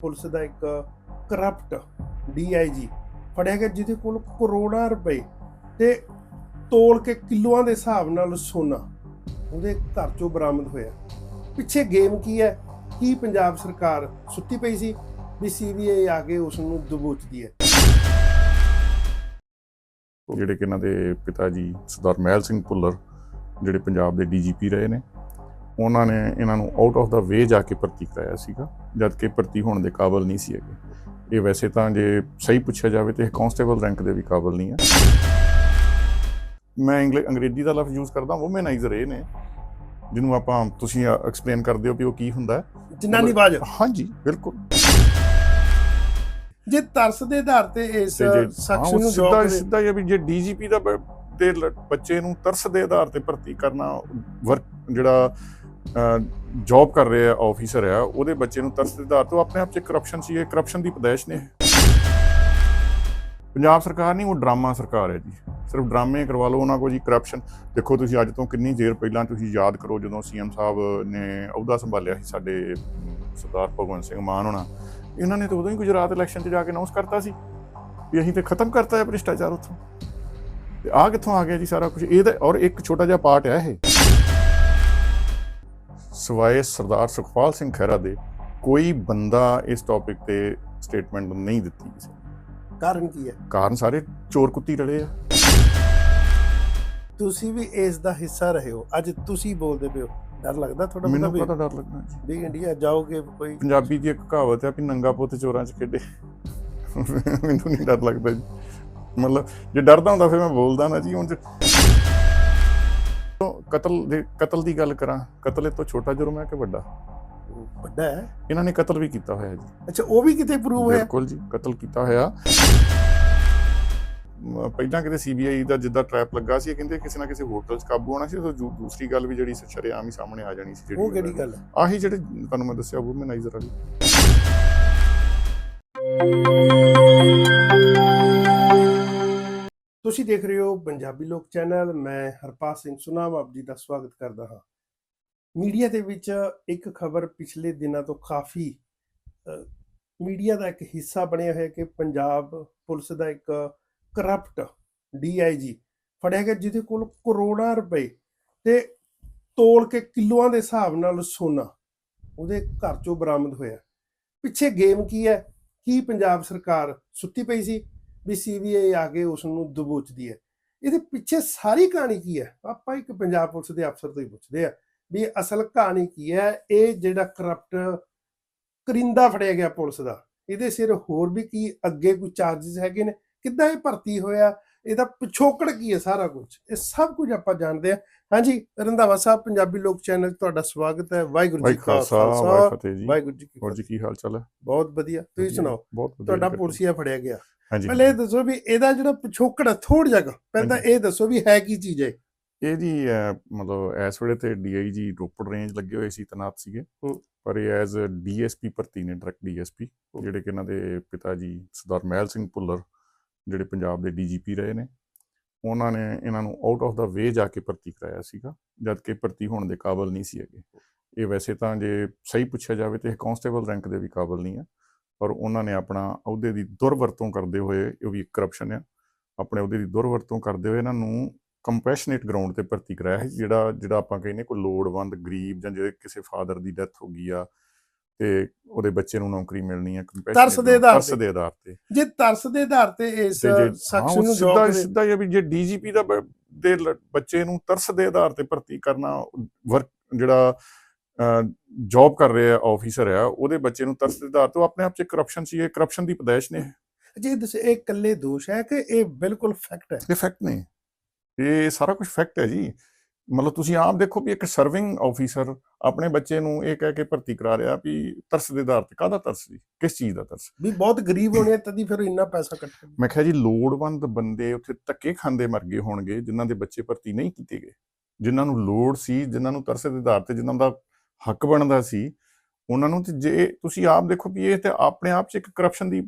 Police ਦਾ ਇੱਕ corrupt DIG ਫੜਿਆ ਗਿਆ, ਜਿਹਦੇ ਕੋਲ ਕਰੋੜਾਂ ਰੁਪਏ ਤੇ ਤੋਲ ਕੇ ਕਿਲੋਆਂ ਦੇ ਹਿਸਾਬ ਨਾਲ ਸੋਨਾ ਉਹਦੇ ਘਰ ਚੋਂ ਬਰਾਮਦ ਹੋਇਆ। ਪਿੱਛੇ ਗੇਮ ਕੀ ਹੈ? ਕੀ ਪੰਜਾਬ ਸਰਕਾਰ ਸੁੱਤੀ ਪਈ ਸੀ ਵੀ ਸੀਬੀਆਈ ਆ ਕੇ ਉਸ ਨੂੰ ਦਬੋਚਦੀ ਹੈ? ਜਿਹੜੇ ਕਿ ਇਹਨਾਂ ਦੇ ਪਿਤਾ ਜੀ ਸਰਦਾਰ ਮਹਿਲ ਸਿੰਘ ਭੁੱਲਰ, ਜਿਹੜੇ ਪੰਜਾਬ ਦੇ ਡੀਜੀਪੀ ਰਹੇ ਨੇ ਉਹਨਾਂ ਨੇ ਇਹਨਾਂ ਨੂੰ ਆਊਟ ਆਫ ਦਾ ਵੇ ਜਾ ਕੇ ਭਰਤੀ ਕਰਾਇਆ ਸੀਗਾ ਜਦ ਕਿ ਭਰਤੀ ਹੋਣ ਦੇ ਕਾਬਿਲ ਨਹੀਂ ਸੀ ਹੈਗੇ। ਇਹ ਵੈਸੇ ਤਾਂ ਜੇ ਸਹੀ ਪੁੱਛਿਆ ਜਾਵੇ ਤੇ ਇਹ ਕਾਂਸਟੇਬਲ ਰੈਂਕ ਦੇ ਵੀ ਕਾਬਿਲ ਨਹੀਂ ਹੈ ਮੈਂ ਇੰਗਲਿਸ਼ ਅੰਗਰੇਜ਼ੀ ਦਾ ਲਫ਼ਜ਼ ਯੂਜ਼ ਕਰਦਾ ਵੂਮੈਨਾਈਜ਼ਰ ਇਹ ਨੇ ਜਿਹਨੂੰ ਆਪਾਂ ਤੁਸੀਂ ਐਕਸਪਲੇਨ ਕਰਦੇ ਹੋ ਵੀ ਉਹ ਕੀ ਹੁੰਦਾ ਜਨਾਨੀ ਬਾਜ। ਹਾਂਜੀ ਬਿਲਕੁਲ। ਜੇ ਤਰਸ ਦੇ ਆਧਾਰ ਤੇ ਇਸ ਤੇ ਉਹ ਨੂੰ ਸਿੱਧਾ ਸਿੱਧਾ ਇਹ ਵੀ ਜੇ ਡੀਜੀਪੀ ਦਾ ਲ- ਬੱਚੇ ਨੂੰ ਤਰਸ ਦੇ ਆਧਾਰ ਤੇ ਭਰਤੀ ਕਰਨਾ ਵਰਕ ਜਿਹੜਾ ਜੌਬ ਕਰ ਰਿਹਾ ਆਫੀਸਰ ਆ, ਉਹਦੇ ਬੱਚੇ ਨੂੰ ਤਰਸ ਦੇ ਆਧਾਰ ਤੋਂ ਆਪਣੇ ਆਪ ਚ ਕਰਪਸ਼ਨ ਸੀ, ਇਹ ਕਰਪਸ਼ਨ ਦੀ ਪਦੈਸ਼ ਨੇ ਪੰਜਾਬ ਸਰਕਾਰ ਨਹੀਂ, ਉਹ ਡਰਾਮਾ ਸਰਕਾਰ ਹੈ ਜੀ। ਸਿਰਫ ਡਰਾਮੇ ਕਰਵਾ ਲਓ ਉਹਨਾਂ ਕੋਲ ਜੀ ਕਰਪਸ਼ਨ ਦੇਖੋ ਤੁਸੀਂ ਅੱਜ ਤੋਂ ਕਿੰਨੀ ਦੇਰ ਪਹਿਲਾਂ ਤੁਸੀਂ ਯਾਦ ਕਰੋ, ਜਦੋਂ ਸੀਐਮ ਸਾਹਿਬ ਨੇ ਅਹੁਦਾ ਸੰਭਾਲਿਆ ਸੀ ਸਾਡੇ ਸਰਦਾਰ ਭਗਵੰਤ ਸਿੰਘ ਮਾਨ ਹੋਣਾ, ਇਹਨਾਂ ਨੇ ਤਾਂ ਉਦੋਂ ਹੀ ਗੁਜਰਾਤ ਇਲੈਕਸ਼ਨ 'ਚ ਜਾ ਕੇ ਅਨਾਉਂਸ ਕਰਤਾ ਸੀ ਵੀ ਅਸੀਂ ਤੇ ਖਤਮ ਕਰਤਾ ਹੈ ਭ੍ਰਿਸ਼ਟਾਚਾਰ ਉੱਥੋਂ। ਤੇ ਆ ਕਿੱਥੋਂ ਆ ਗਿਆ ਜੀ ਸਾਰਾ ਕੁਝ ਤਾਂ ਔਰ ਇੱਕ ਛੋਟਾ ਜਿਹਾ ਪਾਰਟ ਹੈ ਇਹ। ਸਵਾਏ ਸਰਦਾਰ ਸੁਖਪਾਲ ਸਿੰਘ ਖਹਿਰਾ ਦੇ ਕੋਈ ਬੰਦਾ ਇਸ ਟੌਪਿਕ ਤੇ ਸਟੇਟਮੈਂਟ ਨਹੀਂ ਦਿੱਤੀ ਕਿਸੇ। ਕਾਰਨ ਕੀ ਹੈ? ਕਾਰਨ ਸਾਰੇ ਚੋਰ ਕੁੱਤੀ ਰਲੇ ਆ। ਤੁਸੀਂ ਵੀ ਇਸ ਦਾ ਹਿੱਸਾ ਰਹੇ ਹੋ। ਅੱਜ ਤੁਸੀਂ ਬੋਲਦੇ ਪਿਓ ਡਰ ਲੱਗਦਾ ਥੋੜਾ ਮੈਨੂੰ ਪਤਾ ਡਰ ਲੱਗਣਾ ਜੀ। ਵੀ ਇੰਡੀਆ ਜਾਓਗੇ ਕੋਈ? ਪੰਜਾਬੀ ਦੀ ਇੱਕ ਕਹਾਵਤ ਹੈ ਵੀ ਨੰਗਾ ਪੁੱਤ ਚੋਰਾਂ 'ਚ ਖੇਡੇ। ਮੈਨੂੰ ਨਹੀਂ ਡਰ ਲੱਗਦਾ ਜੀ। ਮਤਲਬ ਜੇ ਡਰਦਾ ਹੁੰਦਾ ਫਿਰ ਮੈਂ ਬੋਲਦਾ ਨਾ ਜੀ ਹੁਣ ਕਤਲ ਦੇ ਕਤਲ ਦੀ ਗੱਲ ਕਰਾਂ ਕਤਲ ਇਹ ਤੋਂ ਛੋਟਾ ਜੁਰਮ ਹੈ ਕਿ ਵੱਡਾ? ਵੱਡਾ ਹੈ। ਇਹਨਾਂ ਨੇ ਕਤਲ ਵੀ ਕੀਤਾ ਹੋਇਆ ਜੀ। ਅੱਛਾ ਉਹ ਵੀ ਕਿਤੇ ਪ੍ਰੂਵ ਹੋਇਆ? ਬਿਲਕੁਲ ਜੀ ਕਤਲ ਕੀਤਾ ਹੋਇਆ। ਪਹਿਲਾਂ ਕਿਤੇ ਸੀਬੀਆਈ ਦਾ ਜਿੱਦਾਂ ਟ੍ਰੈਪ ਲੱਗਾ ਸੀ ਇਹ ਕਹਿੰਦੇ ਕਿਸੇ ਨਾ ਕਿਸੇ ਹੋਟਲ 'ਚ ਕਾਬੂ ਹੋਣਾ ਸੀ ਤੇ ਦੂਸਰੀ ਗੱਲ ਵੀ ਜਿਹੜੀ ਸ਼ਰੇਆਮ ਹੀ ਸਾਹਮਣੇ ਆ ਜਾਣੀ ਸੀ ਉਹ ਕਿਹੜੀ ਗੱਲ ਆਹੀ ਜਿਹੜੇ ਤੁਹਾਨੂੰ ਮੈਂ ਦੱਸਿਆ ਵੂਮੈਨਾਈਜ਼ਰ ਵਾਲੀ। ਤੁਸੀਂ ਦੇਖ ਰਹੇ ਹੋ ਪੰਜਾਬੀ ਲੋਕ ਚੈਨਲ, ਮੈਂ ਹਰਪਾਲ ਸਿੰਘ ਸੁਨਾਮ ਆਪ ਜੀ ਦਾ ਸਵਾਗਤ ਕਰਦਾ ਹਾਂ। ਮੀਡੀਆ ਦੇ ਵਿੱਚ ਇੱਕ ਖਬਰ ਪਿਛਲੇ ਦਿਨਾਂ ਤੋਂ ਕਾਫੀ ਮੀਡੀਆ ਦਾ ਇੱਕ ਹਿੱਸਾ ਬਣਿਆ ਹੋਇਆ ਕਿ ਪੰਜਾਬ ਪੁਲਿਸ ਦਾ ਇੱਕ ਕਰਪਟ ਡੀਆਈਜੀ ਫੜਿਆ ਗਿਆ, ਜਿਹਦੇ ਕੋਲ ਕਰੋੜਾਂ ਰੁਪਏ ਤੇ ਤੋਲ ਕੇ ਕਿਲੋਆਂ ਦੇ ਹਿਸਾਬ ਨਾਲ ਸੋਨਾ ਉਹਦੇ ਘਰ ਚੋਂ ਬਰਾਮਦ ਹੋਇਆ। ਪਿੱਛੇ ਗੇਮ ਕੀ ਹੈ? ਕੀ ਪੰਜਾਬ ਸਰਕਾਰ ਸੁੱਤੀ ਪਈ ਸੀ? ਵੀ ਸੀਬੀਆਈ ਆ ਕੇ ਉਸ ਨੂੰ ਦਬੋਚਦੀ ਹੈ। ਇਹਦੇ ਪਿੱਛੇ ਸਾਰੀ ਕਹਾਣੀ ਕੀ ਹੈ? ਆਪਾਂ ਇੱਕ ਪੰਜਾਬ ਪੁਲਿਸ ਦੇ ਅਫਸਰ ਤੋਂ ਹੀ ਪੁੱਛਦੇ ਆ ਵੀ ਅਸਲ ਕਹਾਣੀ ਕੀ ਹੈ? ਇਹ ਜਿਹੜਾ ਕਰਪਟ ਕਰਿੰਦਾ ਫੜਿਆ ਗਿਆ ਪੁਲਿਸ ਦਾ, ਇਹਦੇ ਸਿਰ ਹੋਰ ਵੀ ਕੀ ਅੱਗੇ ਕੋਈ ਚਾਰजेस ਹੈਗੇ ਨੇ? ਕਿੱਦਾਂ ਇਹ ਭਰਤੀ ਹੋਇਆ? ਇਹਦਾ ਪਿਛੋਕੜ ਕੀ ਹੈ ਸਾਰਾ ਕੁਝ ਇਹ ਸਭ ਕੁਝ ਆਪਾਂ ਜਾਣਦੇ ਆ ਹਾਂਜੀ ਰੰਧਾਵਾ ਸਾਹਿਬ ਪੰਜਾਬੀ ਲੋਕ ਚੈਨਲ ਤੁਹਾਡਾ ਸਵਾਗਤ ਹੈ। ਵਾਹਿਗੁਰੂ ਵਾਹਿ ਜੀ ਕਾ ਖਾਲਸਾ। ਵਾਹਿਗੁਰੂ ਜੀ ਕੀ ਹੋਰ ਫਤਿਹ ਜੀ। ਕੀ ਹਾਲ ਚਾਲ ਹੈ? ਬਹੁਤ ਵਧੀਆ। ਤੁਸੀਂ ਸੁਣਾਓ? ਤੁਹਾਡਾ ਜੀ, ਪੁਲਸੀਆ ਫੜਿਆ ਗਿਆ। ਹਾਂਜੀ ਪਹਿਲੇ ਇਹ ਦੱਸੋ ਵੀ ਇਹਦਾ ਜਿਹੜਾ ਪਿਛੋਕੜ ਥੋੜੀ ਜਗ੍ਹਾ ਪਹਿਲਾਂ। ਇਹ ਦੱਸੋ ਵੀ ਹੈ ਕੀ ਚੀਜ਼ ਹੈ ਇਹ ਜੀ ਮਤਲਬ ਇਸ ਵੇਲੇ ਤੇ ਡੀਆਈਜੀ ਰੋਪੜ ਰੇਂਜ ਲੱਗੇ ਹੋਏ ਸੀ ਤਨਾਤ ਸੀਗੇ। ਪਰ ਇਹ ਐਜ਼ ਡੀਐਸਪੀ ਭਰਤੀ ਨੇ ਡਾਇਰੈਕਟ ਡੀਐਸਪੀ। ਜਿਹੜੇ ਕਿ ਇਹਨਾਂ ਦੇ ਪਿਤਾ ਜੀ ਸਰਦਾਰ ਮਹਿਲ ਸਿੰਘ ਭੁੱਲਰ ਜਿਹੜੇ ਪੰਜਾਬ ਦੇ ਡੀਜੀਪੀ ਰਹੇ ਨੇ, ਉਹਨਾਂ ਨੇ ਇਹਨਾਂ ਨੂੰ ਆਊਟ ਆਫ ਦਾ ਵੇ ਜਾ ਕੇ ਭਰਤੀ ਕਰਾਇਆ ਸੀਗਾ, ਜਦ ਕਿ ਭਰਤੀ ਹੋਣ ਦੇ ਕਾਬਿਲ ਨਹੀਂ ਸੀ ਹੈਗੇ। ਇਹ ਵੈਸੇ ਤਾਂ ਜੇ ਸਹੀ ਪੁੱਛਿਆ ਜਾਵੇ ਤੇ ਇਹ ਕਾਂਸਟੇਬਲ ਰੈਂਕ ਦੇ ਵੀ ਕਾਬਿਲ ਨਹੀਂ ਆ, ਪਰ ਉਹਨਾਂ ਨੇ ਆਪਣਾ ਅਹੁਦੇ ਦੀ ਦੁਰਵਰਤੋਂ ਕਰਦੇ ਹੋਏ, ਇਹ ਵੀ ਕਰਪਸ਼ਨ ਆ, ਆਪਣੇ ਅਹੁਦੇ ਦੀ ਦੁਰਵਰਤੋਂ ਕਰਦੇ ਹੋਏ ਇਹਨਾਂ ਨੂੰ ਕੰਪੈਸ਼ਨੇਟ ਗਰਾਊਂਡ ਤੇ ਭਰਤੀ ਕਰਾਇਆ ਹੈ ਜਿਹੜਾ ਜਿਹੜਾ ਆਪਾਂ ਕਹਿੰਦੇ ਕੋਈ ਲੋੜਵੰਦ, ਗਰੀਬ ਜਾਂ ਜਿਹੜੇ ਕਿਸੇ ਫਾਦਰ ਦੀ ਡੈਥ ਹੋ ਗਈ ਆ ਤੇ ਉਹਦੇ ਬੱਚੇ ਨੂੰ ਨੌਕਰੀ ਮਿਲਣੀ ਹੈ ਤਰਸ ਦੇ ਆਧਾਰ ਤਰਸ। ਦੇ ਆਧਾਰ ਤੇ। ਜੇ ਤਰਸ ਦੇ ਆਧਾਰ ਤੇ ਇਸ ਉਹ ਨੂੰ ਸਿੱਧਾ ਸਿੱਧਾ ਇਹ ਵੀ ਜੇ ਡੀਜੀਪੀ ਦਾ ਦੇ ਬੱਚੇ ਨੂੰ ਤਰਸ ਦੇ ਆਧਾਰ ਤੇ ਭਰਤੀ ਕਰਨਾ ਵਰਕ ਜਿਹੜਾ ਜੌਬ ਕਰ ਰਿਹਾ ਆਫੀਸਰ ਆ ਉਹਦੇ ਬੱਚੇ ਨੂੰ ਤਰਸ ਦੇ ਆਧਾਰ ਤੋਂ ਆਪਣੇ ਆਪ ਚ ਕਰਪਸ਼ਨ ਸੀ ਇਹ ਕਰਪਸ਼ਨ ਦੀ ਪਦੈਸ਼ ਨੇ ਜੇ ਦੱਸ ਇਹ ਇਕੱਲੇ ਦੋਸ਼ ਹੈ ਕਿ ਇਹ ਬਿਲਕੁਲ ਫੈਕਟ ਹੈ? ਇਹ ਫੈਕਟ ਨੇ। ਇਹ ਸਾਰਾ ਕੁਝ ਫੈਕਟ ਹੈ ਜੀ। ਮਤਲਬ ਤੁਸੀਂ ਆਪ ਦੇਖੋ ਵੀ ਇੱਕ ਸਰਵਿੰਗ ਆਫੀਸਰ ਆਪਣੇ ਬੱਚੇ ਨੂੰ ਇਹ ਕਹਿ ਕੇ ਭਰਤੀ ਕਰਾ ਰਿਹਾ ਵੀ ਤਰਸ ਦੇ ਆਧਾਰ ਤੇ ਕਾਹਦਾ ਤਰਸ ਜੀ? ਕਿਸ ਚੀਜ਼ ਦਾ ਤਰਸ? ਵੀ ਬਹੁਤ ਗਰੀਬ ਹੋਣੇ ਤਦੀ ਫਿਰ ਇੰਨਾ ਪੈਸਾ ਕੱਟਣ ਮੈਂ ਕਿਹਾ ਜੀ ਲੋੜਵੰਦ ਬੰਦੇ ਉੱਥੇ ਧੱਕੇ ਖਾਂਦੇ ਮਰ ਗਏ ਹੋਣਗੇ ਜਿਨ੍ਹਾਂ ਦੇ ਬੱਚੇ ਭਰਤੀ ਨਹੀਂ ਕੀਤੇ ਗਏ। ਜਿਨ੍ਹਾਂ ਨੂੰ ਲੋੜ ਸੀ ਜਿਨ੍ਹਾਂ ਨੂੰ ਤਰਸ ਦੇ ਆਧਾਰ ਤੇ ਜਿਨ੍ਹਾਂ ਦਾ ਹੱਕ ਬਣਦਾ ਸੀ ਉਹਨਾਂ ਨੂੰ ਤੇ ਜੇ ਤੁਸੀਂ ਆਪ ਦੇਖੋ ਵੀ ਇਹ ਤੇ ਆਪਣੇ ਆਪ ਚ ਇੱਕ ਕਰਪਸ਼ਨ ਦੀ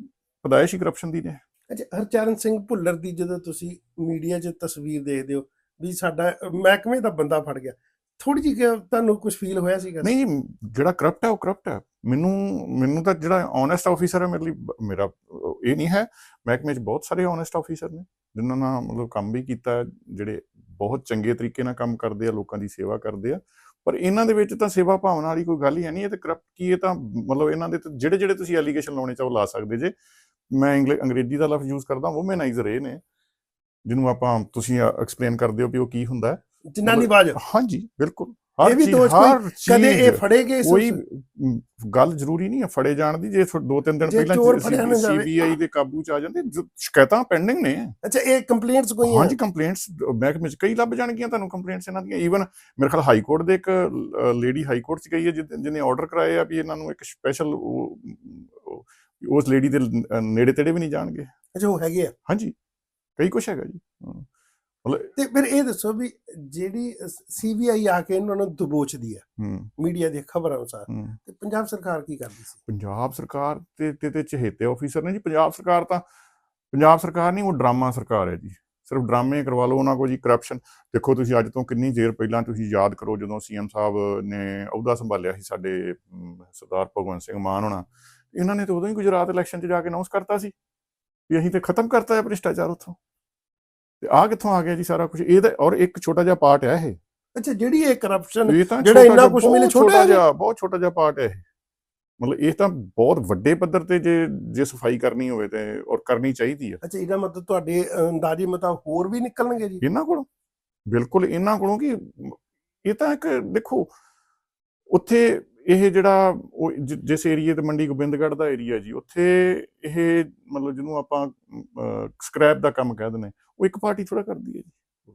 ਪਦਾਇਸ਼ ਹੀ ਕਰਪਸ਼ਨ ਦੀ ਨੇ। ਅੱਛਾ ਹਰਚਰਨ ਸਿੰਘ ਭੁੱਲਰ ਦੀ ਜਦੋਂ ਤੁਸੀਂ ਮੀਡੀਆ 'ਚ ਤਸਵੀਰ ਦੇਖਦੇ ਹੋ ਵੀ ਸਾਡਾ ਮਹਿਕਮੇ ਦਾ ਬੰਦਾ ਫੜ ਗਿਆ? ਥੋੜੀ ਜਿਹੀ ਤੁਹਾਨੂੰ ਕੁਝ ਫੀਲ ਹੋਇਆ ਸੀਗਾ? ਨਹੀਂ ਜੀ, ਜਿਹੜਾ ਕਰਪਟ ਹੈ, ਉਹ ਕਰਪਟ ਹੈ। ਮੈਨੂੰ ਮੈਨੂੰ ਤਾਂ ਜਿਹੜਾ ਓਨੈਸਟ ਆਫੀਸਰ ਹੈ, ਮੇਰੇ ਲਈ ਮੇਰਾ, ਇਹ ਨਹੀਂ ਹੈ। ਮਹਿਕਮੇ 'ਚ ਬਹੁਤ ਸਾਰੇ ਓਨੈਸਟ ਆਫੀਸਰ ਨੇ, ਜਿਨ੍ਹਾਂ ਨਾਲ ਮਤਲਬ ਕੰਮ ਵੀ ਕੀਤਾ ਜਿਹੜੇ ਬਹੁਤ ਚੰਗੇ ਤਰੀਕੇ ਨਾਲ ਕੰਮ ਕਰਦੇ ਆ, ਲੋਕਾਂ ਦੀ ਸੇਵਾ ਕਰਦੇ ਆ। ਪਰ ਇਹਨਾਂ ਦੇ ਵਿੱਚ ਤਾਂ ਸੇਵਾ ਭਾਵਨਾ ਵਾਲੀ ਕੋਈ ਗੱਲ ਹੀ ਹੈ ਨਹੀਂ, ਇਹ ਤਾਂ ਕਰਪਟ ਕੀ ਇਹ ਤਾਂ ਮਤਲਬ ਇਹਨਾਂ ਦੇ ਜਿਹੜੇ ਜਿਹੜੇ ਤੁਸੀਂ ਐਲੀਗੇਸ਼ਨ ਲਾਉਣੇ ਚਾਹੋ, ਲਾ ਸਕਦੇ ਜੇ। ਮੈਂ ਅੰਗਰੇਜ਼ੀ ਦਾ ਲਫ਼ਜ਼ ਯੂਜ਼ ਕਰਦਾ ਵੂਮੈਨਾਈਜ਼ਰ ਇਹ ਨੇ। ਜਿਹਨੂੰ ਆਪਾਂ ਤੁਸੀਂ ਐਕਸਪਲੇਨ ਕਰਦੇ ਹੋ ਵੀ ਉਹ ਕੀ ਹੁੰਦਾ ਜਨਾਨੀ ਬਾਜ ਹਾਂਜੀ ਬਿਲਕੁਲ। ਇਹ ਵੀ ਦੋਸ਼ ਕੋਈ- ਕਦੇ ਇਹ ਚੀਜ਼ ਫੜੇ ਗਏ ਕੋਈ ਗੱਲ ਜ਼ਰੂਰੀ ਨਹੀਂ ਹੈ ਫੜੇ ਜਾਣ ਦੀ। ਜੇ ਦੋ ਤਿੰਨ ਦਿਨ ਪਹਿਲਾਂ। ਸੀਬੀਆਈ ਦੇ ਕਾਬੂ ਚ ਆ ਜਾਂਦੇ ਸ਼ਿਕਾਇਤਾਂ ਪੈਂਡਿੰਗ ਨੇ। ਅੱਛਾ ਇਹ ਕੰਪਲੇਂਟਸ ਕੋਈ ਹਾਂਜੀ ਕੰਪਲੇਂਟਸ ਮਹਿਕਮੇ ਚ ਕਈ ਲੱਭ ਜਾਣਗੀਆਂ ਤੁਹਾਨੂੰ ਕੰਪਲੇਂਟਸ ਇਹਨਾਂ ਦੀਆਂ। ਈਵਨ ਮੇਰੇ ਖਿਆਲ ਹਾਈ ਕੋਰਟ ਦੇ ਇੱਕ ਲੇਡੀ ਹਾਈ ਕੋਰਟ ਚ ਗਈ ਹੈ ਜਿਹਨੇ- ਆਰਡਰ ਕਰਾਏ ਆ ਵੀ ਇਹਨਾਂ ਨੂੰ ਇੱਕ ਸਪੈਸ਼ਲ ਉਸ ਲੇਡੀ ਦੇ ਨੇੜੇ ਤੇੜੇ ਵੀ ਨਹੀਂ ਜਾਣਗੇ। ਅੱਛਾ ਉਹ ਹੈਗੇ ਆ। ਹਾਂਜੀ। ਕਈ ਕੁਛ ਹੈਗਾ ਜੀ। ਮਤਲਬ ਤੇ ਫਿਰ ਇਹ ਦੱਸੋ ਵੀ ਜਿਹੜੀ ਸੀਬੀਆਈ ਆ ਕੇ ਇਹਨਾਂ ਨੂੰ ਦਬੋਚਦੀ ਹੈ ਮੀਡੀਆ ਦੀ ਖਬਰ ਅਨੁਸਾਰ ਤੇ ਪੰਜਾਬ ਸਰਕਾਰ ਕੀ ਕਰਦੀ ਸੀ? ਪੰਜਾਬ ਸਰਕਾਰ ਤੇ ਤੇ ਤੇ ਚਹੇਤੇ ਆਫੀਸਰ ਨੇ ਜੀ। ਪੰਜਾਬ ਸਰਕਾਰ ਤਾਂ ਪੰਜਾਬ ਸਰਕਾਰ ਨਹੀਂ ਉਹ ਡਰਾਮਾ ਸਰਕਾਰ ਹੈ ਜੀ। ਸਿਰਫ ਡਰਾਮੇ ਕਰਵਾ ਲਓ ਉਹਨਾਂ ਕੋਲ ਜੀ ਕਰਪਸ਼ਨ ਦੇਖੋ ਤੁਸੀਂ ਅੱਜ ਤੋਂ ਕਿੰਨੀ ਦੇਰ ਪਹਿਲਾਂ ਤੁਸੀਂ ਯਾਦ ਕਰੋ ਜਦੋਂ ਸੀਐਮ ਸਾਹਿਬ ਨੇ ਅਹੁਦਾ ਸੰਭਾਲਿਆ ਸੀ ਸਾਡੇ ਸਰਦਾਰ ਭਗਵੰਤ ਸਿੰਘ ਮਾਨ ਹੋਣਾ। ਇਹਨਾਂ ਨੇ ਤਾਂ ਉਦੋਂ ਹੀ ਗੁਜਰਾਤ ਇਲੈਕਸ਼ਨ 'ਚ ਜਾ ਕੇ ਅਨਾਉਂਸ ਕਰਤਾ ਸੀ। ਵੀ ਅਸੀਂ ਤੇ ਖਤਮ ਕਰਤਾ ਹੈ ਭ੍ਰਿਸ਼ਟਾਚਾਰ ਉੱਥੋਂ। ਤੇ ਆ ਕਿੱਥੋਂ ਆ ਗਿਆ ਜੀ ਸਾਰਾ ਕੁਝ ਇਹਦਾ ਔਰ ਇੱਕ ਛੋਟਾ ਜਿਹਾ ਪਾਰਟ ਹੈ ਇਹ। ਅੱਛਾ ਜਿਹੜੀ ਇਹ ਕਰਪਸ਼ਨ ਜਿਹੜਾ ਇੰਨਾ ਕੁਛ ਮਿਲੇ ਛੋਟਾ ਜਿਹਾ। ਬਹੁਤ ਛੋਟਾ ਜਿਹਾ ਪਾਰਟ ਹੈ ਮਤਲਬ ਇਹ ਤਾਂ ਬਹੁਤ ਵੱਡੇ ਪੱਧਰ ਤੇ ਜੇ ਜੇ ਸਫ਼ਾਈ ਕਰਨੀ ਹੋਵੇ ਤੇ ਔਰ ਕਰਨੀ ਚਾਹੀਦੀ ਹੈ ਅੱਛਾ ਇਹਦਾ ਮਤਲਬ ਤੁਹਾਡੇ ਅੰਦਾਜ਼ੇ ਮੁਤਾਬਕ ਹੋਰ ਵੀ ਨਿਕਲਣਗੇ ਜੀ? ਇਹਨਾਂ ਕੋਲੋਂ? ਬਿਲਕੁਲ ਇਹਨਾਂ ਕੋਲੋਂ ਕਿ ਇਹ ਤਾਂ ਇੱਕ ਦੇਖੋ ਉੱਥੇ ਇਹ ਜਿਹੜਾ ਉਹ ਜਿਸ ਏਰੀਏ ਤੇ ਮੰਡੀ ਗੋਬਿੰਦਗੜ੍ਹ ਦਾ ਏਰੀਆ ਜੀ, ਉੱਥੇ ਇਹ ਮਤਲਬ ਜਿਹਨੂੰ ਆਪਾਂ ਸਕ੍ਰੈਪ ਦਾ ਕੰਮ ਕਹਿ ਦਿੰਦੇ ਉਹ ਇੱਕ ਪਾਰਟੀ ਥੋੜਾ ਕਰਦੀ ਹੈ ਜੀ।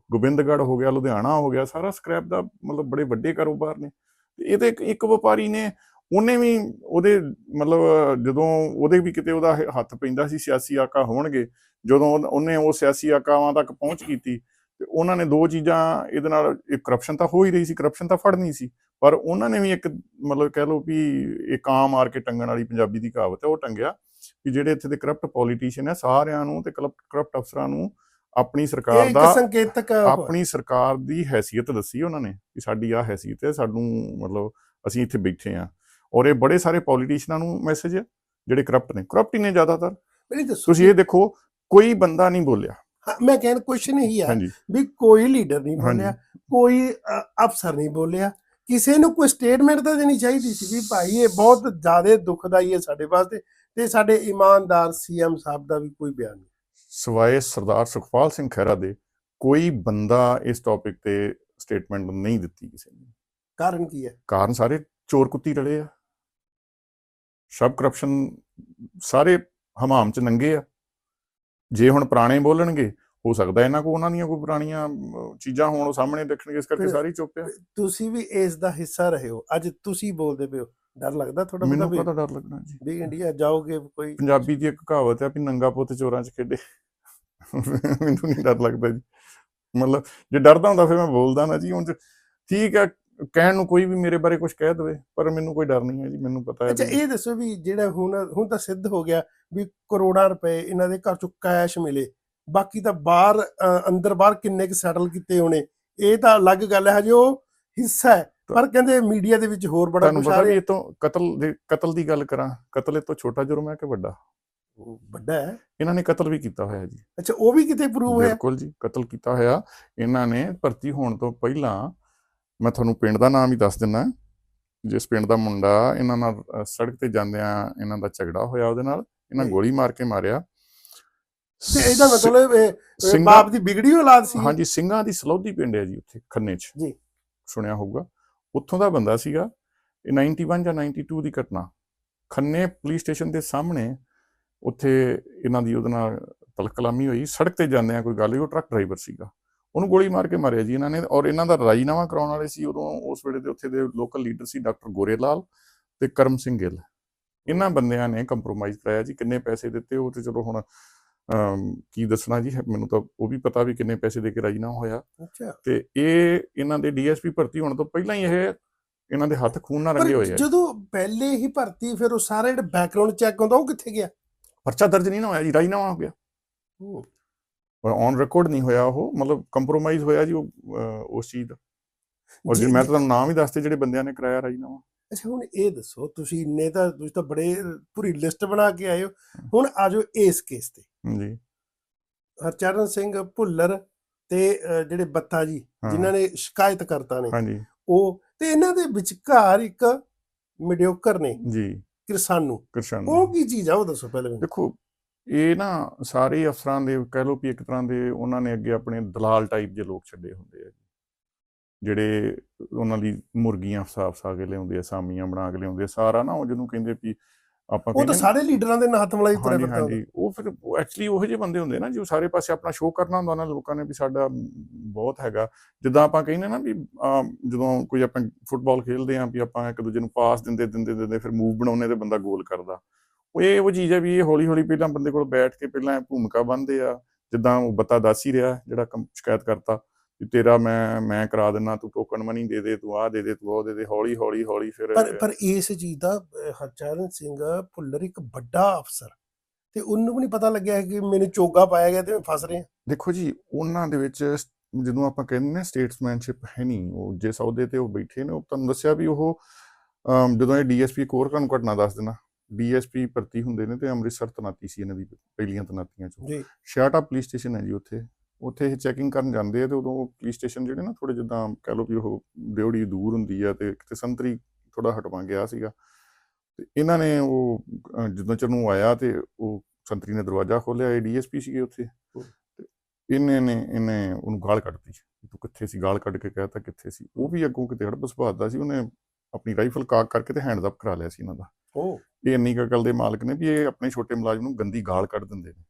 ਗੋਬਿੰਦਗੜ੍ਹ ਹੋ ਗਿਆ, ਲੁਧਿਆਣਾ ਹੋ ਗਿਆ, ਸਾਰਾ ਸਕ੍ਰੈਪ ਦਾ ਮਤਲਬ ਬੜੇ ਵੱਡੇ ਕਾਰੋਬਾਰ ਨੇ। ਤੇ ਇਹ ਤੇ ਇੱਕ ਵਪਾਰੀ ਨੇ, ਉਹਨੇ ਵੀ ਉਹਦੇ ਮਤਲਬ ਜਦੋਂ ਉਹਦੇ ਵੀ ਕਿਤੇ ਉਹਦਾ ਹੱਥ ਪੈਂਦਾ ਸੀ, ਸਿਆਸੀ ਆਕਾ ਹੋਣਗੇ, ਜਦੋਂ ਉਹਨੇ ਉਹ ਸਿਆਸੀ ਆਕਾਵਾਂ ਤੱਕ ਪਹੁੰਚ ਕੀਤੀ, ਤੇ ਉਹਨਾਂ ਨੇ ਦੋ ਚੀਜ਼ਾਂ, ਇਹਦੇ ਨਾਲ ਕਰਪਸ਼ਨ ਤਾਂ ਹੋ ਹੀ ਰਹੀ ਸੀ ਕਰਪਸ਼ਨ ਤਾਂ ਫੜਨੀ ਸੀ। ਪਰ ਉਹਨਾਂ ਨੇ ਵੀ ਇੱਕ ਮਤਲਬ ਕਹਿ ਲਓ ਵੀ ਇੱਕ ਆਮ ਮਾਰ ਕੇ ਟੰਗਣ ਵਾਲੀ ਪੰਜਾਬੀ ਦੀ ਕਹਾਵਤ ਹੈ ਉਹ ਟੰਗਿਆ ਕਿ ਜਿਹੜੇ ਇੱਥੇ ਦੇ ਕਰਪਟ ਪੋਲੀਟੀਸ਼ੀਅਨ ਹੈ ਸਾਰਿਆਂ ਨੂੰ ਤੇ ਕਰਪਟ ਅਫਸਰਾਂ ਨੂੰ ਆਪਣੀ ਸਰਕਾਰ ਇੱਕ ਦਾ ਸੰਕੇਤਕ ਆਪਣੀ ਸਰਕਾਰ ਦੀ ਹੈਸੀਅਤ ਦੱਸੀ ਉਹਨਾਂ ਨੇ ਕਿ ਸਾਡੀ ਆ ਹੈਸੀਅਤ ਹੈ ਸਾਨੂੰ ਮਤਲਬ ਅਸੀਂ ਇੱਥੇ ਬੈਠੇ ਆ ਔਰ ਇਹ ਬੜੇ ਸਾਰੇ ਪੋਲੀਟੀਸ਼ੀਅਨਾਂ ਨੂੰ ਮੈਸੇਜ ਹੈ ਜਿਹੜੇ ਕਰਪਟ ਨੇ। ਕਰਪਟ ਹੀ ਨੇ ਜ਼ਿਆਦਾਤਰ। ਤੁਸੀਂ ਇਹ ਦੇਖੋ ਕੋਈ ਬੰਦਾ ਨਹੀਂ ਬੋਲਿਆ। ਮੈਂ ਕਹਿਣ ਕੁਐਸਚਨ ਹੀ ਆ ਵੀ ਕੋਈ ਲੀਡਰ ਨਹੀਂ। ਬੋਲਿਆ ਕੋਈ ਅਫਸਰ ਨਹੀਂ ਬੋਲਿਆ। ਕਿਸੇ ਨੂੰ ਕੋਈ ਸਟੇਟਮੈਂਟ ਤਾਂ ਦੇਣੀ ਚਾਹੀਦੀ ਸੀ ਵੀ ਭਾਈ ਇਹ ਬਹੁਤ ਜ਼ਿਆਦਾ ਦੁਖਦਾਈ ਹੈ ਸਾਡੇ ਵਾਸਤੇ ਤੇ ਸਾਡੇ ਇਮਾਨਦਾਰ ਸੀਐਮ ਸਾਹਿਬ ਦਾ ਵੀ ਕੋਈ ਬਿਆਨ ਨਹੀਂ। ਸਵਾਏ ਸਰਦਾਰ ਸੁਖਪਾਲ ਸਿੰਘ ਖਹਿਰਾ ਦੇ ਕੋਈ ਬੰਦਾ ਇਸ ਟੌਪਿਕ ਤੇ ਸਟੇਟਮੈਂਟ ਨਹੀਂ ਦਿੱਤੀ ਕਿਸੇ ਨੇ। ਕਾਰਨ ਕੀ ਹੈ? ਕਾਰਨ ਸਾਰੇ ਚੋਰ ਕੁੱਤੀ ਰਲੇ ਆ। ਸਭ ਕਰਪਸ਼ਨ ਸਾਰੇ ਹਮਾਮ ਚ ਨੰਗੇ ਆ। ਜੇ ਹੁਣ ਪੁਰਾਣੇ ਬੋਲਣਗੇ ਹੋ ਸਕਦਾ ਇਹਨਾਂ ਕੋ ਉਹਨਾਂ ਦੀਆਂ ਕੋਈ ਪੁਰਾਣੀਆਂ ਚੀਜ਼ਾਂ ਹੋਣ ਉਹ ਸਾਹਮਣੇ ਦੇਖਣਗੇ ਇਸ ਕਰਕੇ ਸਾਰੀ ਚੁੱਪ ਆ। ਤੁਸੀਂ ਵੀ ਇਸ ਦਾ ਹਿੱਸਾ ਰਹੇ। ਹੋ ਅੱਜ ਤੁਸੀਂ ਬੋਲਦੇ ਪਏ ਹੋ। ਡਰ ਲੱਗਦਾ ਥੋੜਾ ਮੈਨੂੰ ਪਤਾ ਡਰ ਲੱਗਣਾ ਜੀ? ਵੀ ਇੰਡੀਆ ਜਾਓਗੇ ਕੋਈ ਪੰਜਾਬੀ ਦੀ ਇੱਕ ਕਹਾਵਤ ਹੈ ਵੀ ਨੰਗਾ ਪੁੱਤ ਚੋਰਾਂ 'ਚ ਖੇਡੇ। ਮੈਨੂੰ ਨਹੀਂ ਡਰ ਲੱਗਦਾ ਜੀ। ਮਤਲਬ ਜੇ ਡਰਦਾ ਹੁੰਦਾ ਫਿਰ ਮੈਂ ਬੋਲਦਾ ਨਾ ਜੀ। ਹੁਣ ਠੀਕ ਹੈ ਕਹਿਣ ਨੂੰ ਕੋਈ ਵੀ ਮੇਰੇ ਬਾਰੇ ਕੁਝ ਕਹਿ ਦੇਵੇ ਪਰ ਮੈਨੂੰ ਕੋਈ ਡਰ ਨਹੀਂ ਹੈ ਜੀ। ਮੈਨੂੰ ਪਤਾ ਹੈ ਅੱਛਾ ਇਹ ਦੱਸੋ ਵੀ ਜਿਹੜਾ ਹੁਣ ਹੁਣ ਤਾਂ ਸਿੱਧ ਹੋ ਗਿਆ ਵੀ ਕਰੋੜਾਂ ਰੁਪਏ ਇਹਨਾਂ ਦੇ ਘਰ ਚੋਂ ਕੈਸ਼ ਮਿਲੇ। ਬਾਕੀ ਤਾਂ ਬਾਹਰ ਅੰਦਰ ਬਾਹਰ ਕਿੰਨੇ ਕੁ ਸੈਟਲ ਕੀਤੇ ਹੋਣੇ ਇਹ ਤਾਂ ਅਲੱਗ ਗੱਲ ਹੈ ਹਜੇ ਉਹ ਹਿੱਸਾ ਹੈ ਪਰ ਕਹਿੰਦੇ ਮੀਡੀਆ ਦੇ ਵਿੱਚ ਹੋਰ ਬੜਾ ਕੁਝ ਆ ਰਿਹਾ। ਇਹ ਤੋਂ ਕਤਲ ਦੇ ਕਤਲ ਦੀ ਗੱਲ ਕਰਾਂ ਕਤਲ ਇਹ ਤੋਂ ਛੋਟਾ ਜੁਰਮ ਹੈ ਕਿ ਵੱਡਾ? ਵੱਡਾ ਹੈ। ਇਹਨਾਂ ਨੇ ਕਤਲ ਵੀ ਕੀਤਾ ਹੋਇਆ ਜੀ। ਅੱਛਾ ਉਹ ਵੀ ਕਿਤੇ ਪ੍ਰੂਵ ਹੋਇਆ? ਬਿਲਕੁਲ ਜੀ ਕਤਲ ਕੀਤਾ ਹੋਇਆ। ਇਹਨਾਂ ਨੇ ਭਰਤੀ ਹੋਣ ਤੋਂ ਪਹਿਲਾਂ ਮੈਂ ਤੁਹਾਨੂੰ ਪਿੰਡ ਦਾ ਨਾਮ ਹੀ ਦੱਸ ਦਿੰਦਾ ਜਿਸ ਪਿੰਡ ਦਾ ਮੁੰਡਾ ਇਹਨਾਂ ਨਾਲ ਸੜਕ ਤੇ ਜਾਂਦਿਆਂ ਇਹਨਾਂ ਦਾ ਝਗੜਾ ਹੋਇਆ ਉਹਦੇ ਨਾਲ ਇਹਨਾਂ। ਗੋਲੀ ਮਾਰ ਕੇ ਮਾਰਿਆ। ਤੇ ਇਹਦਾ ਮਤਲਬ ਇਹ, ਬਾਪ ਦੀ ਵਿਗੜੀ ਔਲਾਦ ਸੀ ਹਾਂਜੀ ਸਿੰਘਾਂ ਦੀ ਸਲੌਦੀ ਪਿੰਡ ਹੈ ਜੀ ਉੱਥੇ ਖੰਨੇ 'ਚ। ਜੀ। ਸੁਣਿਆ ਹੋਊਗਾ। ਉੱਥੋਂ ਦਾ ਬੰਦਾ ਸੀਗਾ ਇਹ 91 ਜਾਂ 92 ਦੀ ਘਟਨਾ। ਖੰਨੇ ਪੁਲਿਸ ਸਟੇਸ਼ਨ ਦੇ ਸਾਹਮਣੇ ਉੱਥੇ ਇਹਨਾਂ ਦੀ ਉਹਦੇ ਨਾਲ ਤਲਕਲਾਮੀ ਹੋਈ। ਸੜਕ ਤੇ ਜਾਂਦਿਆਂ ਕੋਈ ਗੱਲ ਹੋਈ ਉਹ ਟਰੱਕ ਡਰਾਈਵਰ ਸੀਗਾ। ਉਹਨੂੰ ਗੋਲੀ ਮਾਰ ਕੇ ਮਾਰਿਆ ਜੀ ਇਹਨਾਂ ਨੇ ਔਰ ਇਹਨਾਂ ਦਾ ਰਾਜੀਨਾਮਾ ਕਰਾਉਣ ਵਾਲੇ ਸੀ ਉਦੋਂ ਉਸ ਵੇਲੇ ਦੇ ਉੱਥੇ ਦੇ ਲੋਕਲ ਲੀਡਰ ਸੀ ਡਾਕਟਰ ਗੋਰੇਲਾਲ ਤੇ ਕਰਮ ਸਿੰਘ ਗਿੱਲ। ਇਹਨਾਂ ਬੰਦਿਆਂ ਨੇ ਕੰਪਰੋਮਾਈਜ਼ ਕਰਾਇਆ ਜੀ ਕਿੰਨੇ ਪੈਸੇ ਦਿੱਤੇ ਉਹ ਤੇ ਚਲੋ ਹੁਣ ਕੀ ਦੱਸਣਾ ਜੀ? ਮੈਨੂੰ ਤਾਂ ਉਹ ਵੀ ਪਤਾ ਵੀ ਕਿੰਨੇ ਪੈਸੇ ਦੇ ਕੇ ਰਾਜੀਨਾਮਾ ਹੋਇਆ। ਅੱਛਾ। ਤੇ ਇਹ ਇਹਨਾਂ ਦੇ ਡੀਐਸਪੀ ਭਰਤੀ ਹੋਣ ਤੋਂ ਪਹਿਲਾਂ ਹੀ ਇਹ ਇਹਨਾਂ ਦੇ ਹੱਥ ਖੂਨ ਨਾਲ ਰੰਗੇ ਹੋਏ ਆ। ਜਦੋਂ ਪਹਿਲੇ ਹੀ ਭਰਤੀ ਫਿਰ ਉਹ ਸਾਰਾ ਜਿਹੜਾ ਬੈਕਗ੍ਰਾਉਂਡ ਚੈੱਕ ਹੁੰਦਾ ਉਹ ਕਿੱਥੇ ਗਿਆ? ਪਰਚਾ ਦਰਜ ਨਹੀਂ ਨਾ ਹੋਇਆ ਜੀ ਰਾਜੀਨਾਮਾ ਹੋ ਗਿਆ ਔਨ ਰਿਕਾਰਡ ਨਹੀਂ ਹੋਇਆ ਉਹ ਮਤਲਬ ਕੰਪਰੋਮਾਈਜ਼ ਹੋਇਆ ਜੀ ਉਹ ਉਸ ਚੀਜ਼ ਦਾ। ਔਰ ਜੇ। ਮੈਂ ਤਾਂ ਤੁਹਾਨੂੰ ਨਾਮ ਹੀ ਦੱਸਦੇ ਜਿਹੜੇ ਬੰਦਿਆਂ ਨੇ ਕਰਾਇਆ ਰਾਜੀਨਾਮਾ ਅੱਛਾ ਹੁਣ ਇਹ ਦੱਸੋ ਤੁਸੀਂ ਇੰਨੇ ਤਾਂ ਤੁਸੀਂ ਤਾਂ ਬੜੇ ਪੂਰੀ ਲਿਸਟ ਬਣਾ ਕੇ ਆਏ ਹੋ। ਹੁਣ ਆਜੋ ਇਸ ਕੇਸ ਤੇ। ਜੀ। ਹਰਚਰਨ ਸਿੰਘ ਭੁੱਲਰ ਤੇ ਅ, ਜਿਹੜੇ ਬੱਤਾ ਜੀ ਹਾਂ। ਜਿਨ੍ਹਾਂ ਨੇ ਸ਼ਿਕਾਇਤ ਕਰਤਾ ਨੇ ਹਾਂਜੀ। ਉਹ ਤੇ ਇਹਨਾਂ ਦੇ ਵਿਚਕਾਰ ਇੱਕ ਮੀਡੀਓਕਰ ਨੇ ਜੀ। ਕਿਰਸਾਨੂ। ਕਿਰਸ਼ਨ। ਉਹ ਕੀ ਚੀਜ਼ ਆ ਉਹ ਦੱਸੋ ਪਹਿਲੇ ਮੈਨੂੰ। ਦੇਖੋ ਇਹ ਨਾ ਸਾਰੇ ਅਫਸਰਾਂ ਦੇ ਕਹਿ ਲਓ ਵੀ ਇੱਕ ਤਰ੍ਹਾਂ ਦੇ ਉਹਨਾਂ ਨੇ ਅੱਗੇ ਆਪਣੇ ਦਲਾਲ ਟਾਈਪ ਦੇ ਲੋਕ ਛੱਡੇ ਹੁੰਦੇ ਆ ਜਿਹੜੇ ਉਹਨਾਂ ਦੀ ਮੁਰਗੀਆਂ ਫਸਾ ਫਸਾ ਕੇ ਲਿਆਉਂਦੇ ਆ ਸਾਮੀਆਂ ਬਣਾ ਕੇ ਲਿਆਉਂਦੇ ਆ ਸਾਰਾ ਨਾ ਉਹ ਜਿਹਨੂੰ ਕਹਿੰਦੇ ਵੀ ਆਪਾਂ ਉਹ ਤਾਂ ਸਾਰੇ ਲੀਡਰਾਂ ਦੇ ਹੱਥ ਮਲਾਈ ਤੁਰੇ ਫਿਰਦਾ। ਹਾਂਜੀ ਉਹ ਫਿਰ ਐਕਚੁਅਲੀ ਉਹੋ ਜਿਹੇ ਬੰਦੇ ਹੁੰਦੇ ਨਾ ਜੋ ਸਾਰੇ ਪਾਸੇ ਆਪਣਾ ਸ਼ੋਅ ਕਰਨਾ ਹੁੰਦਾ ਨਾ ਲੋਕਾਂ ਨੇ ਵੀ ਸਾਡਾ ਬਹੁਤ ਹੈਗਾ। ਜਿੱਦਾਂ ਆਪਾਂ ਕਹਿੰਦੇ ਨਾ ਵੀ ਜਦੋਂ ਕੋਈ ਆਪਾਂ ਫੁੱਟਬਾਲ ਖੇਡਦੇ ਆਂ ਵੀ ਆਪਾਂ ਇੱਕ ਦੂਜੇ ਨੂੰ ਪਾਸ ਦਿੰਦੇ ਦਿੰਦੇ ਦਿੰਦੇ ਫਿਰ ਮੂਵ ਬਣਾਉਨੇ ਤੇ ਬੰਦਾ ਗੋਲ ਕਰਦਾ। ਉਹ ਇਹ ਉਹ ਚੀਜ਼ ਹੈ ਵੀ ਇਹ ਹੌਲੀ ਹੌਲੀ ਪਹਿਲਾਂ ਬੰਦੇ ਕੋਲ ਬੈਠ ਕੇ ਪਹਿਲਾਂ ਭੂਮਿਕਾ ਬੰਨਦੇ ਆ। ਜਿੱਦਾਂ ਉਹ ਬੱਤਾ ਦੱਸ ਹੀ ਰਿਹਾ ਜਿਹੜਾ ਸ਼ਿਕਾਇਤ ਕਰਤਾ। ਵੀ ਤੇਰਾ ਮੈਂ ਮੈਂ ਕਰਾ ਦਿੰਨਾ ਤੂੰ ਟੋਕਨ ਮਨੀ ਦੇ ਦੇ ਤੂੰ ਆਹ ਦੇ ਦੇ ਤੂੰ ਉਹ ਦੇ ਦੇ ਹੌਲੀ ਹੌਲੀ ਹੌਲੀ ਫਿਰ ਪਰ ਪਰ ਇਸ ਚੀਜ਼ ਦਾ ਹਰਚਰਨ ਸਿੰਘ ਭੁੱਲਰ ਇੱਕ ਵੱਡਾ ਅਫਸਰ ਤੇ ਉਹਨੂੰ ਵੀ ਨਹੀਂ ਪਤਾ ਲੱਗਿਆ ਕਿ ਮੈਨੂੰ ਚੋਗਾ ਪਾਇਆ ਗਿਆ ਤੇ ਮੈਂ ਫਸ ਰਿਹਾ। ਦੇਖੋ ਜੀ ਉਹਨਾਂ ਦੇ ਵਿੱਚ ਜਦੋਂ ਆਪਾਂ ਕਹਿੰਦੇ ਨੇ ਸਟੇਟਸਮੈਨਸ਼ਿਪ ਹੈ ਨਹੀਂ ਉਹ ਜਿਸ ਅਹੁਦੇ ਤੇ ਉਹ ਬੈਠੇ ਨੇ ਉਹ ਤੁਹਾਨੂੰ ਦੱਸਿਆ ਵੀ ਉਹ ਜਦੋਂ ਇਹ ਡੀਐਸਪੀ ਕੋਰ ਤੁਹਾਨੂੰ ਘਟਨਾ ਦੱਸ ਦੇਣਾ ਡੀਐਸਪੀ ਭਰਤੀ ਹੁੰਦੇ ਨੇ ਤੇ ਅੰਮ੍ਰਿਤਸਰ ਤਨਾਤੀ ਸੀ ਇਹਨਾਂ ਦੀ ਪਹਿਲੀਆਂ ਤਨਾਤੀਆਂ ਚੋਂ। ਜੀ। ਸ਼ਾਟਾ ਪੁਲਿਸ ਸਟੇਸ਼ਨ ਹੈ ਜੀ ਉੱਥੇ। ਉੱਥੇ ਇਹ ਚੈਕਿੰਗ ਕਰਨ ਜਾਂਦੇ ਆ ਤੇ ਉਦੋਂ ਪੁਲਿਸ ਸਟੇਸ਼ਨ ਜਿਹੜੇ ਨਾ ਥੋੜੇ ਜਿੱਦਾਂ ਕਹਿ ਲਓ ਵੀ ਉਹ ਦਿਉੜੀ ਦੂਰ ਹੁੰਦੀ ਆ ਤੇ ਕਿਤੇ ਸੰਤਰੀ ਥੋੜਾ ਹਟਵਾ ਗਿਆ ਸੀਗਾ। ਤੇ ਇਹਨਾਂ ਨੇ ਉਹ ਜਦੋਂ ਚਰ ਨੂੰ ਆਇਆ ਤੇ ਉਹ ਸੰਤਰੀ ਨੇ ਦਰਵਾਜ਼ਾ ਖੋਲ੍ਹਿਆ ਇਹ ਡੀਐਸਪੀ ਸੀਗੇ ਉੱਥੇ। ਤੇ ਇਹਨੇ ਨੇ ਇਹਨੇ ਉਹਨੂੰ ਗਾਲ ਕੱਢਤੀ ਤੂੰ ਕਿੱਥੇ ਸੀ? ਗਾਲ ਕੱਢ ਕੇ ਕਹਿਤਾ ਕਿੱਥੇ ਸੀ? ਉਹ ਵੀ ਅੱਗੋਂ ਕਿਤੇ ਹੜਪ ਸੁਭਾਅ ਸੀ ਉਹਨੇ ਆਪਣੀ ਰਾਈਫਲ ਕਾਕ ਕਰਕੇ ਤੇ ਹੈਂਡਸ ਅਪ ਕਰਾ ਲਿਆ ਸੀ ਇਹਨਾਂ ਦਾ। ਉਹ ਇਹ ਇੰਨੀ ਦੇ ਮਾਲਕ ਨੇ ਵੀ ਇਹ ਆਪਣੇ ਛੋਟੇ ਮੁਲਾਜ਼ਮ ਨੂੰ ਗੰਦੀ ਗਾਲ ਕੱਢ ਦਿੰਦੇ ਨੇ।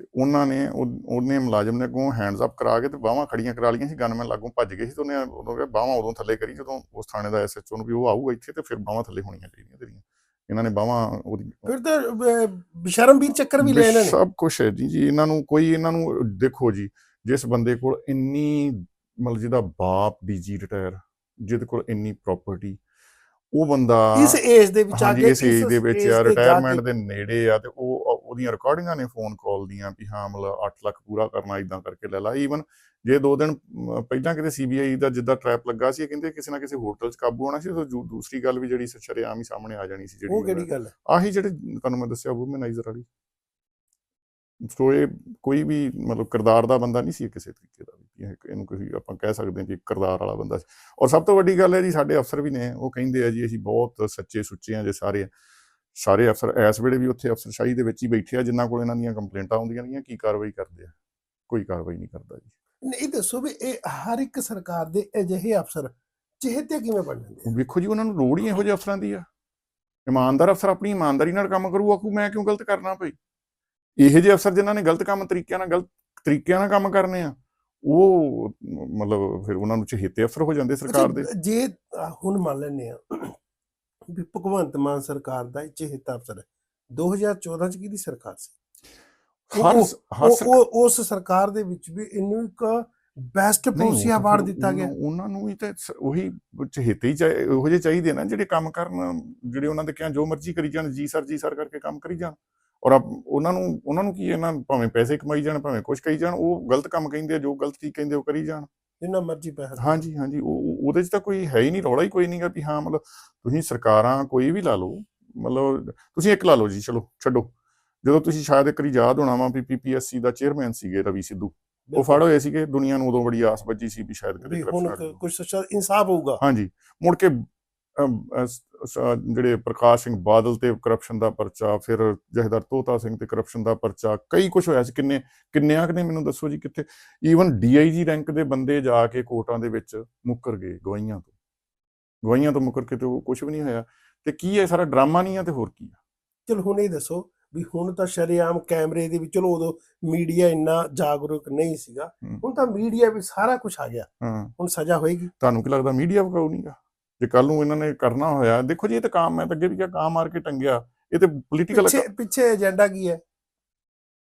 ਤੇ ਉਹਨਾਂ ਨੇ ਉਹ- ਉਹਨੇ ਮੁਲਾਜ਼ਮ ਨੇ ਅੱਗੋਂ ਹੈਂਡਸ ਅਪ ਕਰਾ ਕੇ ਤੇ ਬਾਹਾਂ ਖੜੀਆਂ ਕਰਾ ਲਈਆਂ ਸੀ ਗਨਮੈਨ ਲਾਗੋਂ ਭੱਜ ਗਏ ਸੀ ਤੇ ਉਹਨੇ ਉਦੋਂ ਕਿਹਾ ਬਾਹਾਂ ਉਦੋਂ ਥੱਲੇ ਕਰੀ ਜਦੋਂ ਉਸ ਥਾਣੇ ਦਾ ਐਸਐਚਓ ਨੂੰ ਵੀ ਉਹ ਆਊਗਾ ਇੱਥੇ ਤੇ ਫਿਰ ਬਾਹਾਂ ਥੱਲੇ ਹੋਣੀਆਂ ਚਾਹੀਦੀਆਂ ਤੇਰੀਆਂ। ਇਹਨਾਂ ਨੇ ਬਾਹਾਂ ਉਹਦੀ ਫਿਰ ਤਾਂ ਅ, ਬਿਸ਼ਰਮਬੀਰ ਚੱਕਰ ਵੀ ਲਿਆ ਇਹਨਾਂ ਨੇ ਸਭ ਕੁਝ ਹੈ ਜੀ ਜੀ ਇਹਨਾਂ ਨੂੰ ਕੋਈ ਇਹਨਾਂ ਨੂੰ ਦੇਖੋ ਜੀ ਜਿਸ ਬੰਦੇ ਕੋਲ ਇੰਨੀ ਮਤਲਬ ਜਿਹਦਾ ਬਾਪ ਡੀਜੀ ਰਿਟਾਇਰ ਜਿਹਦੇ ਕੋਲ ਇੰਨੀ ਪ੍ਰਾਪਰਟੀ ਉਹ ਬੰਦਾ ਇਸ ਏਜ ਦੇ ਵਿੱਚ ਆ ਕੇ ਇਸ ਏਜ ਦੇ ਵਿੱਚ ਆ ਰਿਟਾਇਰਮੈਂਟ ਦੇ ਨੇੜੇ ਆ ਤੇ ਉਹ ਉਹਦੀਆਂ ਰਿਕਾਰਡਿੰਗਾਂ ਨੇ ਫੋਨ ਕਾਲ ਦੀਆਂ ਵੀ ਹਾਂ ਮਤਲਬ 8 ਲੱਖ ਪੂਰਾ ਕਰਨਾ ਇਦਾਂ ਕਰਕੇ ਲੈ ਲਾ ਈਵਨ ਜੇ ਦੋ ਦਿਨ ਅਮ, ਪਹਿਲਾਂ ਕਿਤੇ ਸੀਬੀਆਈ ਦਾ ਜਿੱਦਾਂ ਟ੍ਰੈਪ ਲੱਗਾ ਸੀ ਇਹ ਕਹਿੰਦੇ ਕਿਸੇ ਨਾ ਕਿਸੇ ਹੋਟਲ 'ਚ ਕਾਬੂ ਹੋਣਾ ਸੀ ਦੂ- ਦੂਸਰੀ ਗੱਲ ਵੀ ਜਿਹੜੀ ਸ਼ਰੇਆਮ ਹੀ ਸਾਹਮਣੇ ਆ ਜਾਣੀ ਸੀ ਉਹ ਜਿਹੜੀ ਕਿਹੜੀ ਗੱਲ? ਆਹੀ ਜਿਹੜੇ ਤੁਹਾਨੂੰ ਮੈਂ ਦੱਸਿਆ ਵੂਮਨਾਈਜ਼ਰ ਵਾਲੀ। ਸੋ ਇਹ ਕੋਈ ਵੀ ਮਤਲਬ ਕਿਰਦਾਰ ਦਾ ਬੰਦਾ ਨਹੀਂ ਸੀ ਕਿਸੇ ਤਰੀਕੇ ਦਾ ਵੀ ਇਹ- ਇਹਨੂੰ ਕੋਈ ਆਪਾਂ ਕਹਿ ਸਕਦੇ ਹਾਂ ਕਿ ਕਿਰਦਾਰ ਵਾਲਾ ਬੰਦਾ ਸੀ। ਔਰ ਸਭ ਤੋਂ ਵੱਡੀ ਗੱਲ ਹੈ ਜੀ ਸਾਡੇ ਅਫਸਰ ਵੀ ਨੇ ਉਹ ਕਹਿੰਦੇ ਆ ਜੀ ਅਸੀਂ ਬਹੁਤ ਸੱਚੇ ਸੁੱਚੇ ਆ ਜੇ ਸਾਰੇ ਸਾਰੇ ਅਫਸਰ ਇਸ ਵੇਲੇ ਵੀ ਉੱਥੇ ਅਫਸਰਸ਼ਾਹੀ ਦੇ ਵਿੱਚ ਹੀ ਬੈਠੇ ਆ ਜਿਨ੍ਹਾਂ ਕੋਲ ਇਹਨਾਂ ਦੀਆਂ ਕੰਪਲੇਂਟਾਂ ਆਉਂਦੀਆਂ ਨੇਗੀਆਂ ਕੀ ਕਾਰਵਾਈ ਕਰਦੇ ਆ? ਕੋਈ ਕਾਰਵਾਈ ਨਹੀਂ ਕਰਦਾ ਜੀ। ਨਹੀਂ ਦੱਸੋ ਵੀ ਇਹ ਹਰ ਇੱਕ ਸਰਕਾਰ ਦੇ ਅਜਿਹੇ ਅਫਸਰ ਚਿਹਤੇ ਕਿਵੇਂ ਬਣ ਜਾਂਦੇ ਆ? ਵੇਖੋ ਜੀ ਉਹਨਾਂ ਨੂੰ ਲੋੜ ਹੀ ਇਹੋ ਜਿਹੇ ਅਫਸਰਾਂ ਦੀ ਆ। ਇਮਾਨਦਾਰ ਅਫਸਰ ਆਪਣੀ ਇਮਾਨਦਾਰੀ ਨਾਲ ਕੰਮ ਕਰੂ ਆਖੂ ਮੈਂ ਕਿਉਂ ਗਲਤ ਕਰਨਾ ਭਈ? ਇਹੋ ਜਿਹੇ ਅਫਸਰ ਜਿਨ੍ਹਾਂ ਨੇ ਗਲਤ ਕੰਮ ਤਰੀਕਿਆਂ ਨਾਲ ਗਲਤ ਤਰੀਕਿਆਂ ਨਾਲ ਕੰਮ ਕਰਨੇ ਆ ਉਹ ਮਤਲਬ ਫਿਰ ਉਹਨਾਂ ਨੂੰ ਚਹੇਤੇ ਅਫਸਰ ਹੋ ਜਾਂਦੇ ਸਰਕਾਰ ਦੇ। ਜੇ ਹੁਣ ਮੰਨ ਲੈਂਦੇ ਆ ਵੀ ਭਗਵੰਤ ਮਾਨ ਸਰਕਾਰ ਦਾ ਇਹ ਚਿਹਤਾ ਅਫਸਰ ਹੈ। 2014 ਚ ਕਿਹਦੀ ਸਰਕਾਰ ਸੀ? ਹਰ ਉਹ- ਉਸ ਸਰਕਾਰ ਦੇ ਵਿੱਚ ਵੀ ਇਹਨੂੰ ਇੱਕ ਬੈਸਟ ਪੋਲਿਸੀ ਅਵਾਰਡ ਦਿੱਤਾ ਗਿਆ। ਉਹਨਾਂ- ਨੂੰ ਵੀ ਤਾਂ ਉਹੀ ਚਹੇਤੇ ਹੀ ਉਹੋ ਜਿਹੇ ਚਾਹੀਦੇ ਨਾ ਜਿਹੜੇ ਕੰਮ ਕਰਨ ਜਿਹੜੇ ਉਹਨਾਂ ਦੇ ਕਿਹਾ ਜੋ ਮਰਜ਼ੀ ਕਰੀ ਜਾਣ ਜੀ ਸਰ ਜੀ ਸਰ ਕਰਕੇ ਕੰਮ ਕਰੀ ਜਾਣ। ਔਰ ਉਹਨਾਂ ਨੂੰ ਉਹਨਾਂ ਨੂੰ ਕੀ ਇਹਨਾਂ ਭਾਵੇਂ ਪੈਸੇ ਕਮਾਈ ਜਾਣ ਭਾਵੇਂ ਕੁਝ ਕਹੀ ਜਾਣ ਉਹ ਗਲਤ ਕੰਮ ਕਹਿੰਦੇ ਆ ਜੋ ਗਲਤ ਚੀਜ਼ ਕਹਿੰਦੇ ਉਹ ਕਰੀ ਜਾਣ। ਜਿੰਨਾ ਮਰਜ਼ੀ ਪੈਸਾ ਹਾਂਜੀ ਹਾਂਜੀ ਉਹ ਉਹ- ਉਹਦੇ 'ਚ ਤਾਂ ਕੋਈ ਹੈ ਹੀ ਨਹੀਂ ਰੌਲਾ ਹੀ ਕੋਈ ਨਹੀਂਗਾ ਵੀ ਹਾਂ ਮਤਲਬ ਤੁਸੀਂ ਸਰਕਾਰਾਂ ਕੋਈ ਵੀ ਲਾ ਲਓ ਮਤਲਬ ਤੁਸੀਂ ਇੱਕ ਲਾ ਲਓ ਜੀ ਚਲੋ ਛੱਡੋ। ਜਦੋਂ ਤੁਸੀਂ ਸ਼ਾਇਦ ਇੱਕ ਵਾਰੀ ਯਾਦ ਹੋਣਾ ਵਾ ਵੀ ਪੀਪੀਐਸਸੀ ਦਾ ਚੇਅਰਮੈਨ ਸੀਗੇ ਰਵੀ ਸਿੱਧੂ ਉਹ ਫੜ ਹੋਏ ਸੀਗੇ ਦੁਨੀਆ ਨੂੰ ਉਦੋਂ ਬੜੀ ਆਸ ਬੱਜੀ ਸੀ ਵੀ ਸ਼ਾਇਦ ਕਦੇ ਹੁਣ ਕੁਝ ਸੱਚਾ ਇਨਸਾਫ ਹੋਊਗਾ। ਹਾਂਜੀ ਮੁੜ ਕੇ ਜਿਹੜੇ ਪ੍ਰਕਾਸ਼ ਸਿੰਘ ਬਾਦਲ ਤੇ ਕਰਪਸ਼ਨ ਦਾ ਪਰਚਾ ਫਿਰ ਜਹਦਰ ਤੋਤਾ ਸਿੰਘ ਤੇ ਕਰਪਸ਼ਨ ਦਾ ਪਰਚਾ ਕਈ ਕੁਝ ਹੋਇਆ ਸੀ। ਕਿੰਨੇ ਕਿੰਨਿਆਂ ਕੁ ਨੇ ਮੈਨੂੰ ਦੱਸੋ ਜੀ ਕਿੱਥੇ? ਈਵਨ ਡੀਆਈਜੀ ਰੈਂਕ ਦੇ ਬੰਦੇ ਜਾ ਕੇ ਕੋਰਟਾਂ ਦੇ ਵਿੱਚ ਮੁੱਕਰ ਗਏ ਗਵਾਹੀਆਂ ਤੋਂ। ਗਵਾਹੀਆਂ ਤੋਂ ਮੁੱਕਰ ਕੇ ਤੇ ਉਹ ਕੁਝ ਵੀ ਨਹੀਂ ਹੋਇਆ। ਤੇ ਕੀ ਹੈ ਸਾਰਾ ਡਰਾਮਾ ਨਹੀਂ ਆ ਤੇ ਹੋਰ ਕੀ ਆ? ਚਲ ਹੁਣ ਇਹ ਦੱਸੋ ਵੀ ਹੁਣ ਤਾਂ ਸ਼ਰੇਆਮ ਕੈਮਰੇ ਦੇ ਵਿੱਚ ਚਲੋ ਉਦੋਂ ਮੀਡੀਆ ਇੰਨਾ ਜਾਗਰੂਕ ਨਹੀਂ ਸੀਗਾ। ਹੁਣ ਤਾਂ ਮੀਡੀਆ ਵਿੱਚ ਸਾਰਾ ਕੁਝ ਆ ਗਿਆ। ਹੁਣ ਸਜ਼ਾ ਹੋਏਗੀ। ਤੁਹਾਨੂੰ ਕੀ ਲੱਗਦਾ ਮੀਡੀਆ ਵਿਕਾਊ ਨਹੀਂਗਾ ਜੇ ਕੱਲ ਨੂੰ ਇਹਨਾਂ ਨੇ ਕਰਨਾ ਹੋਇਆ ਦੇਖੋ ਜੀ ਇਹ ਤਾਂ ਕੰਮ ਮੈਂ ਤਾਂ ਅੱਗੇ ਵੀ ਕਿਹਾ ਕੰਮ ਮਾਰ ਕੇ ਟੰਗਿਆ। ਇਹ ਤੇ ਪੋਲੀਟੀਕਲ ਪਿੱਛੇ ਪਿੱਛੇ ਏਜੰਡਾ ਕੀ ਹੈ?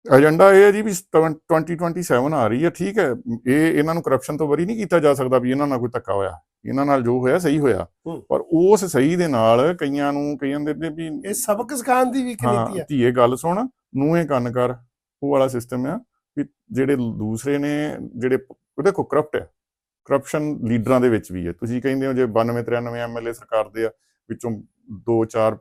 ਏਜੰਡਾ ਇਹ ਹੈ ਜੀ ਵੀ 2027 ਆ ਰਹੀ ਹੈ ਠੀਕ ਹੈ। ਇਹ ਇਹਨਾਂ ਨੂੰ ਕਰਪਸ਼ਨ ਤੋਂ ਵਰੀ ਨਹੀਂ ਕੀਤਾ ਜਾ ਸਕਦਾ ਵੀ ਇਹਨਾਂ ਨਾਲ ਕੋਈ ਧੱਕਾ ਹੋਇਆ। ਇਹਨਾਂ ਨਾਲ ਜੋ ਹੋਇਆ ਸਹੀ ਹੋਇਆ। ਪਰ ਉਸ ਸਹੀ ਦੇ ਨਾਲ ਕਈਆਂ ਨੂੰ ਕਈਆਂ ਦੇ ਤੇ ਵੀ ਇਹ ਸਬਕ ਸਿਖਾਉਣ ਦੀ ਵੀ ਇੱਕ ਨੀਤੀ ਹਾਂ ਧੀਏ ਗੱਲ ਸੁਣ ਨੂੰਹੇ ਕੰਨ ਕਰ। ਉਹ ਵਾਲਾ ਸਿਸਟਮ ਆ ਵੀ ਜਿਹੜੇ ਦੂਸਰੇ ਨੇ ਜਿਹੜੇ ਦੇਖੋ ਕਰਪਟ ਹੈ। ਕਰਪਸ਼ਨ ਲੀਡਰਾਂ ਦੇ ਵਿੱਚ ਵੀ ਹੈ। ਤੁਸੀਂ ਕਹਿੰਦੇ ਹੋ ਜੇ 92 93 ਐਮਐਲਏ ਸਰਕਾਰ ਦੇ ਆ ਵਿੱਚੋਂ 2 4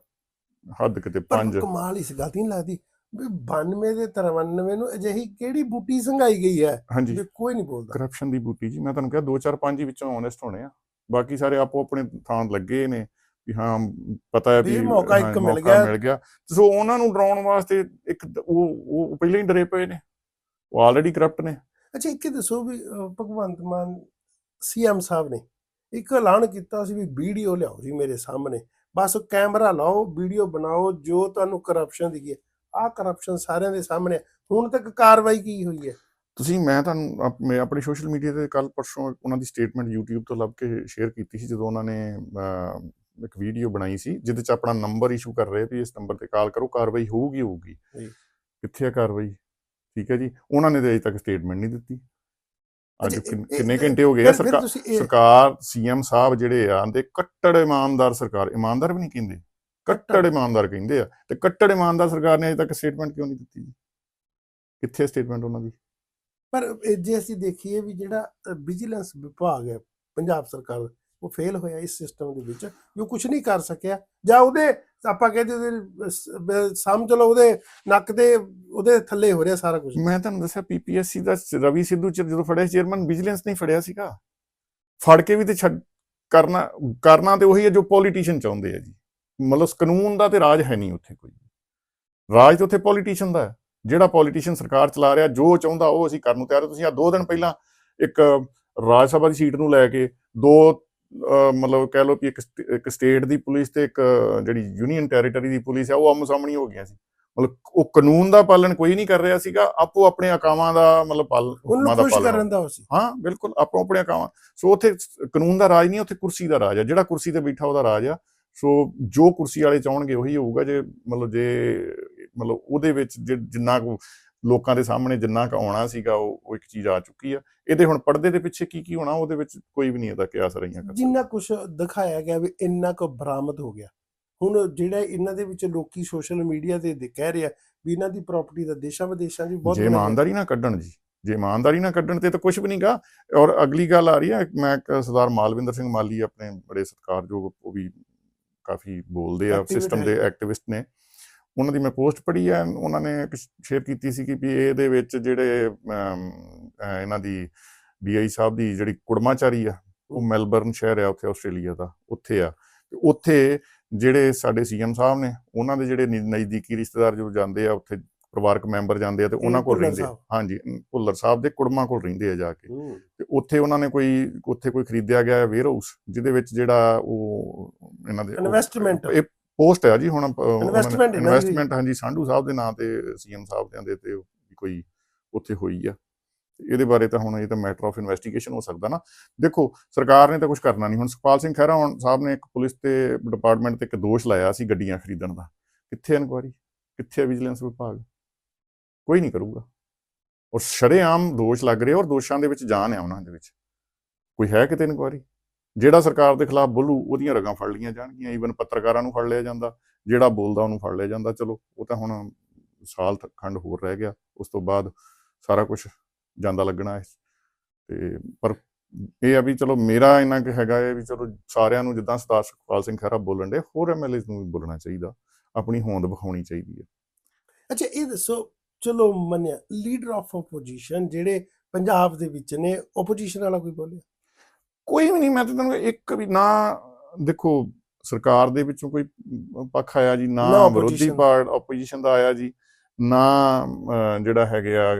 ਹੱਦ ਕਿਤੇ ਪਰ 5 ਕਮਾਲ ਇਸ ਗੱਲ ਦੀ ਨਹੀਂ ਲੱਗਦੀ ਵੀ 92 ਦੇ 93 ਨੂੰ ਅਜਿਹੀ ਕਿਹੜੀ ਬੂਟੀ ਸੰਘਾਈ ਗਈ ਹੈ ਵੀ ਕੋਈ ਨਹੀਂ ਬੋਲਦਾ। ਕਰਪਸ਼ਨ ਦੀ ਬੂਟੀ ਜੀ ਮੈਂ ਤੁਹਾਨੂੰ ਕਿਹਾ 2 4 5 ਹੀ ਵਿੱਚੋਂ ਓਨੈਸਟ ਹੋਣੇ ਆ। ਬਾਕੀ ਸਾਰੇ ਆਪੋ ਆਪਣੇ ਥਾਂ ਲੱਗੇ ਨੇ ਵੀ ਹਾਂ ਪਤਾ ਹੈ ਵੀ ਮੌਕਾ ਇੱਕ ਮਿਲ ਗਿਆ। ਮਿਲ ਗਿਆ। ਸੋ ਉਹਨਾਂ ਨੂੰ ਡਰਾਉਣ ਵਾਸਤੇ ਇੱਕ ਉਹ ਉਹ ਪਹਿਲਾਂ ਹੀ ਡਰੇ ਪਏ ਨੇ। ਉਹ ਆਲਰੇਡੀ ਕਰਪਟ ਨੇ। ਅੱਛਾ ਇੱਕ ਦੱਸੋ ਵੀ ਭਗਵੰਤ ਮਾਨ ਸੀਐਮ ਸਾਹਿਬ ਨੇ ਇੱਕ ਐਲਾਨ ਕੀਤਾ ਸੀ ਵੀ ਵੀਡੀਓ ਲਿਆਓ ਜੀ ਮੇਰੇ ਸਾਹਮਣੇ। ਬਸ ਕੈਮਰਾ ਲਾਓ ਵੀਡੀਓ ਬਣਾਓ ਜੋ ਤੁਹਾਨੂੰ ਕਰਪਸ਼ਨ ਦੀ ਹੈ। ਆਹ ਕਰਪਸ਼ਨ ਸਾਰਿਆਂ ਦੇ ਸਾਹਮਣੇ। ਹੁਣ ਤੱਕ ਕਾਰਵਾਈ ਕੀ ਹੋਈ ਹੈ? ਤੁਸੀਂ ਮੈਂ ਤੁਹਾਨੂੰ ਆਪਣੀ ਸੋਸ਼ਲ ਮੀਡੀਆ ਤੇ ਕੱਲ ਪਰਸੋਂ ਉਹਨਾਂ ਦੀ ਸਟੇਟਮੈਂਟ YouTube ਤੋਂ ਲੱਭ ਕੇ ਸ਼ੇਅਰ ਕੀਤੀ ਸੀ ਜਦੋਂ ਉਹਨਾਂ ਨੇ ਇੱਕ ਵੀਡੀਓ ਬਣਾਈ ਸੀ ਜਿਹਦੇ ਚ ਆਪਣਾ ਨੰਬਰ ਇਸ਼ੂ ਕਰ ਰਹੇ ਵੀ ਇਸ ਨੰਬਰ ਤੇ ਕਾਲ ਕਰੋ ਕਾਰਵਾਈ ਹੋਊਗੀ ਹੋਊਗੀ। ਕਿੱਥੇ ਆ ਕਾਰਵਾਈ? ਠੀਕ ਹੈ ਜੀ। ਉਹਨਾਂ ਨੇ ਤੇ ਅਜੇ ਤੱਕ ਸਟੇਟਮੈਂਟ ਨਹੀਂ ਦਿੱਤੀ। ਅੱਜ ਕਿੰਨ- ਘੰਟੇ ਹੋ ਗਏ ਆ ਸਰਕਾਰ ਸਰਕਾਰ ਸੀਐਮ ਸਾਹਿਬ ਜਿਹੜੇ ਆ ਦੇ ਕੱਟੜ ਇਮਾਨਦਾਰ ਸਰਕਾਰ ਇਮਾਨਦਾਰ ਵੀ ਨਹੀਂ ਕਹਿੰਦੇ ਕੱਟੜ ਇਮਾਨਦਾਰ ਕਹਿੰਦੇ ਆ ਤੇ ਕੱਟੜ ਇਮਾਨਦਾਰ ਸਰਕਾਰ ਨੇ ਅਜੇ ਤੱਕ ਸਟੇਟਮੈਂਟ ਕਿਉਂ ਨਹੀਂ ਦਿੱਤੀ ਕਿੱਥੇ ਸਟੇਟਮੈਂਟ ਉਹਨਾਂ ਦੀ? ਪਰ ਜੇ ਅਸੀਂ ਦੇਖੀਏ ਵੀ ਜਿਹੜਾ ਵਿਜੀਲੈਂਸ ਵਿਭਾਗ ਹੈ ਪੰਜਾਬ ਸਰਕਾਰ ਉਹ ਫੇਲ ਹੋਇਆ ਇਸ ਸਿਸਟਮ ਦੇ ਵਿੱਚ ਉਹ ਕੁਝ ਨਹੀਂ ਕਰ ਸਕਿਆ ਜਾਂ ਉਹਦੇ ਆਪਾਂ ਕਹਿੰਦੇ ਉਹਦੇ ਸ- ਬ- ਉਹਦੇ ਨੱਕ ਤੇ ਉਹਦੇ ਥੱਲੇ ਹੋ ਰਿਹਾ ਸਾਰਾ ਕੁਝ। ਮੈਂ ਤੁਹਾਨੂੰ ਦੱਸਿਆ ਪੀਪੀਐਸਸੀ ਦਾ ਰਵੀ ਸਿੱਧੂ ਜਦੋਂ ਫੜਿਆ ਚੇਅਰਮੈਨ, ਵਿਜੀਲੈਂਸ ਨਹੀਂ ਫੜਿਆ ਸੀਗਾ। ਫੜ ਕੇ ਵੀ ਤੇ ਛੱਡ, ਕਰਨਾ ਕਰਨਾ ਤੇ ਉਹੀ ਹੈ ਜੋ ਪੋਲੀਟੀਸ਼ੀਅਨ ਚਾਹੁੰਦੇ ਆ ਜੀ। ਮਤਲਬ ਕਾਨੂੰਨ ਦਾ ਤੇ ਰਾਜ ਹੈ ਨਹੀਂ ਉੱਥੇ ਕੋਈ। ਰਾਜ ਤੇ ਉੱਥੇ ਪੋਲੀਟੀਸ਼ੀਅਨ ਦਾ ਹੈ। ਜਿਹੜਾ ਪੋਲੀਟੀਸ਼ੀਅਨ ਸਰਕਾਰ ਚਲਾ ਰਿਹਾ, ਜੋ ਚਾਹੁੰਦਾ ਉਹ ਅਸੀਂ ਕਰਨ ਨੂੰ ਤਿਆਰ ਤੁਸੀਂ ਆ ਦੋ ਦਿਨ ਪਹਿਲਾਂ ਇੱਕ ਰਾਜ ਸਭਾ ਦੀ ਸੀਟ ਨੂੰ ਲੈ ਕੇ ਦੋ ਮਤਲਬ ਕਹਿ ਲਓ ਵੀ ਇੱਕ ਸਟ- ਇੱਕ ਸਟੇਟ ਦੀ ਪੁਲਿਸ ਤੇ ਇੱਕ ਜਿਹੜੀ ਯੂਨੀਅਨ ਟੈਰੀਟਰੀ ਦੀ ਪੁਲਿਸ ਹੈ ਉਹ ਆਮੋ ਸਾਹਮਣੀ ਹੋ ਗਈਆਂ ਸੀ। ਮਤਲਬ ਉਹ ਕਾਨੂੰਨ ਦਾ ਪਾਲਣ ਕੋਈ ਨਹੀਂ ਕਰ ਰਿਹਾ ਸੀਗਾ ਆਪੋ ਆਪਣੇ ਅਕਾਵਾਂ ਦਾ ਮਤਲਬ ਪਾਲ ਉਹਨੂੰ ਹੁਕਮਾਂ ਦਾ ਪਾਲਣ ਕਰਨ ਦਾ ਉਹ ਸੀ। ਹਾਂ ਬਿਲਕੁਲ ਆਪੋ ਆਪਣੇ ਅਕਾਵਾਂ ਸੋ ਉੱਥੇ ਕਾਨੂੰਨ ਦਾ ਰਾਜ ਨਹੀਂ ਉੱਥੇ ਕੁਰਸੀ ਦਾ ਰਾਜ ਆ। ਜਿਹੜਾ ਕੁਰਸੀ ਤੇ ਬੈਠਾ ਉਹਦਾ ਰਾਜ ਆ। ਸੋ ਜੋ ਕੁਰਸੀ ਵਾਲੇ ਚਾਹਣਗੇ ਉਹੀ ਹੋਊਗਾ ਜੇ ਮਤਲਬ ਜੇ ਮਤਲਬ ਉਹਦੇ ਵਿੱਚ ਜਿੰਨਾ ਕੁ ਲੋਕਾਂ ਦੇ ਸਾਹਮਣੇ ਜਿੰਨਾ ਕੁ ਆਉਣਾ ਸੀਗਾ ਉਹ ਉਹ ਇੱਕ ਚੀਜ਼ ਆ ਚੁੱਕੀ ਆ ਇਹਦੇ ਹੁਣ ਪਰਦੇ ਦੇ ਪਿੱਛੇ ਕੀ ਕੀ ਹੋਣਾ ਉਹਦੇ ਵਿੱਚ ਕੋਈ ਵੀ ਨਹੀਂ ਇਹਦਾ ਕਿਆਸ ਰਹੀਆਂ ਕਰ। ਜਿੰਨਾ ਕੁਝ ਦਿਖਾਇਆ ਗਿਆ ਵੀ ਇੰਨਾ ਕੁ ਬਰਾਮਦ ਹੋ ਗਿਆ ਹੁਣ ਜਿਹੜਾ ਇਹਨਾਂ ਦੇ ਵਿੱਚ ਲੋਕੀ ਸੋਸ਼ਲ ਮੀਡੀਆ ਤੇ ਦੇ- ਕਹਿ ਰਿਹਾ ਵੀ ਇਹਨਾਂ ਦੀ ਪ੍ਰਾਪਰਟੀ ਦਾ ਦੇਸ਼ਾਂ ਵਿਦੇਸ਼ਾਂ 'ਚ ਬਹੁਤ ਜੇ। ਇਮਾਨਦਾਰੀ ਨਾ ਕੱਢਣ ਜੀ ਜੇ ਇਮਾਨਦਾਰੀ ਨਾ ਕੱਢਣ ਤੇ ਤਾਂ ਕੁਝ ਵੀ ਨਹੀਂਗਾ ਔਰ ਅਗਲੀ ਗੱਲ ਆ ਰਹੀ ਹੈ ਮੈਂ ਸਰਦਾਰ ਮਾਲਵਿੰਦਰ ਸਿੰਘ ਮਾਲੀ ਆਪਣੇ ਬੜੇ ਸਤਿਕਾਰਯੋਗ ਉਹ ਵੀ ਕਾਫੀ ਬੋਲਦੇ ਆ ਸਿਸਟਮ ਦੇ। ਐਕਟਿਵਿਸਟ ਨੇ ਉਹਨਾਂ ਦੀ ਮੈਂ ਪੋਸਟ ਪੜ੍ਹੀ ਹੈ ਉਹਨਾਂ ਨੇ ਸ਼ੇਅਰ ਕੀਤੀ ਸੀ ਕਿ ਵੀ ਇਹਦੇ ਵਿੱਚ ਜਿਹੜੇ ਇਹਨਾਂ ਦੀ ਡੀਆਈ ਸਾਹਿਬ ਦੀ ਜਿਹੜੀ ਕੁੜਮਾਚਾਰੀ ਆ ਉਹ ਮੈਲਬਰਨ ਸ਼ਹਿਰ ਆ ਉੱਥੇ ਆਸਟ੍ਰੇਲੀਆ ਦਾ ਉੱਥੇ ਆ ਤੇ ਉੱਥੇ ਜਿਹੜੇ ਸਾਡੇ ਸੀਐਮ ਸਾਹਿਬ ਨੇ ਉਹਨਾਂ ਦੇ ਜਿਹੜੇ ਨਜ਼ਦੀਕੀ ਰਿਸ਼ਤੇਦਾਰ ਜਦੋਂ ਜਾਂਦੇ ਆ ਉੱਥੇ ਪਰਿਵਾਰਕ ਮੈਂਬਰ ਜਾਂਦੇ ਆ ਤੇ ਉਹਨਾਂ ਕੋਲ ਰਹਿੰਦੇ। ਹਾਂਜੀ ਭੁੱਲਰ ਸਾਹਿਬ ਦੇ ਕੁੜਮਾਂ ਕੋਲ ਰਹਿੰਦੇ ਆ ਜਾ ਕੇ। ਤੇ ਉੱਥੇ ਉਹਨਾਂ ਨੇ ਕੋਈ ਉੱਥੇ ਕੋਈ ਖਰੀਦਿਆ ਗਿਆ ਵੇਅਰ ਹਾਊਸ ਜਿਹਦੇ ਵਿੱਚ ਜਿਹੜਾ ਉਹ ਇਹਨਾਂ ਦੇ Investment। ਪੋਸਟ ਹੈ ਜੀ ਹੁਣ ਦੀ। ਇਨਵੈਸਟਮੈਂਟ ਹਾਂਜੀ ਸੰਧੂ ਸਾਹਿਬ ਦੇ ਨਾਂ ਤੇ ਸੀਐਮ ਸਾਹਿਬ ਦੇ ਦੇ ਤੇ ਕੋਈ ਉੱਥੇ ਹੋਈ ਆ। ਇਹਦੇ ਬਾਰੇ ਤਾਂ ਹੁਣ ਇਹ ਤਾਂ ਮੈਟਰ ਆਫ ਇਨਵੈਸਟੀਗੇਸ਼ਨ ਹੋ ਸਕਦਾ ਨਾ। ਦੇਖੋ ਸਰਕਾਰ ਨੇ ਤਾਂ ਕੁਝ ਕਰਨਾ ਨਹੀਂ। ਹੁਣ ਸੁਖਪਾਲ ਸਿੰਘ ਖਹਿਰਾ ਹੁਣ ਸਾਹਿਬ ਨੇ ਇੱਕ ਪੁਲਿਸ ਤੇ ਡਿਪਾਰਟਮੈਂਟ ਤੇ ਇੱਕ ਦੋਸ਼ ਲਾਇਆ ਸੀ ਗੱਡੀਆਂ ਖਰੀਦਣ ਦਾ। ਕਿੱਥੇ ਇਨਕੁਆਰੀ? ਕਿੱਥੇ ਵਿਜੀਲੈਂਸ ਵਿਭਾਗ? ਕੋਈ ਨਹੀਂ ਕਰੂਗਾ। ਔਰ ਸ਼ਰੇਆਮ ਦੋਸ਼ ਲੱਗ ਰਹੇ ਔਰ ਦੋਸ਼ਾਂ ਦੇ ਵਿੱਚ ਜਾਨ ਹੈ ਉਹਨਾਂ ਦੇ ਵਿੱਚ। ਕੋਈ ਹੈ ਕਿਤੇ ਇਨਕੁਆਰੀ? ਜਿਹੜਾ ਸਰਕਾਰ ਦੇ ਖਿਲਾਫ ਬੋਲੂ, ਉਹਦੀਆਂ ਰਗਾਂ ਫੜ ਲਈਆਂ ਜਾਣਗੀਆਂ ਈਵਨ ਪੱਤਰਕਾਰਾਂ ਨੂੰ ਫੜ ਲਿਆ ਜਾਂਦਾ, ਜਿਹੜਾ ਬੋਲਦਾ ਉਹਨੂੰ ਫੜ ਲਿਆ ਜਾਂਦਾ। ਚਲੋ, ਉਹ ਤਾਂ ਹੁਣ ਸਾਲ ਖੰਡ ਹੋਰ ਰਹਿ ਗਿਆ, ਉਸ ਤੋਂ ਬਾਅਦ ਸਾਰਾ ਕੁਝ ਜਾਂਦਾ ਲੱਗਣਾ ਹੈ। ਤੇ ਪਰ ਇਹ ਆ ਵੀ ਚਲੋ ਮੇਰਾ ਇੰਨਾ ਕਿ ਹੈਗਾ ਹੈ ਵੀ ਚਲੋ ਸਾਰਿਆਂ ਨੂੰ ਜਿੱਦਾਂ ਸਰਦਾਰ ਸੁਖਪਾਲ ਸਿੰਘ ਖਹਿਰਾ ਬੋਲਣ ਦੇ ਹੋਰ ਐਮਐਲਏਸ ਨੂੰ ਵੀ ਬੋਲਣਾ ਚਾਹੀਦਾ, ਆਪਣੀ ਹੋਂਦ ਵਿਖਾਉਣੀ ਚਾਹੀਦੀ ਹੈ। ਅੱਛਾ, ਇਹ ਦੱਸੋ, ਚਲੋ ਮੰਨਿਆ ਲੀਡਰ ਆਫ ਆਪੋਜੀਸ਼ਨ ਜਿਹੜੇ ਪੰਜਾਬ ਦੇ ਵਿੱਚ ਨੇ ਆਪੋਜੀਸ਼ਨ ਵਾਲਾ ਕੋਈ ਬੋਲਿਆ? ਕੋਈ ਵੀ ਨਹੀਂ ਮੈਂ ਤਾਂ ਤੁਹਾਨੂੰ ਇੱਕ ਵੀ ਨਾ ਦੇਖੋ ਸਰਕਾਰ ਦੇ ਵਿੱਚੋਂ ਕੋਈ ਪੱਖ ਆਇਆ ਜੀ ਨਾ ਵਿਰੋਧੀ। ਪਾਰਟ ਆਪੋਜੀਸ਼ਨ ਦਾ ਆਇਆ ਜੀ ਨਾ ਜਿਹੜਾ ਹੈਗੇ ਆ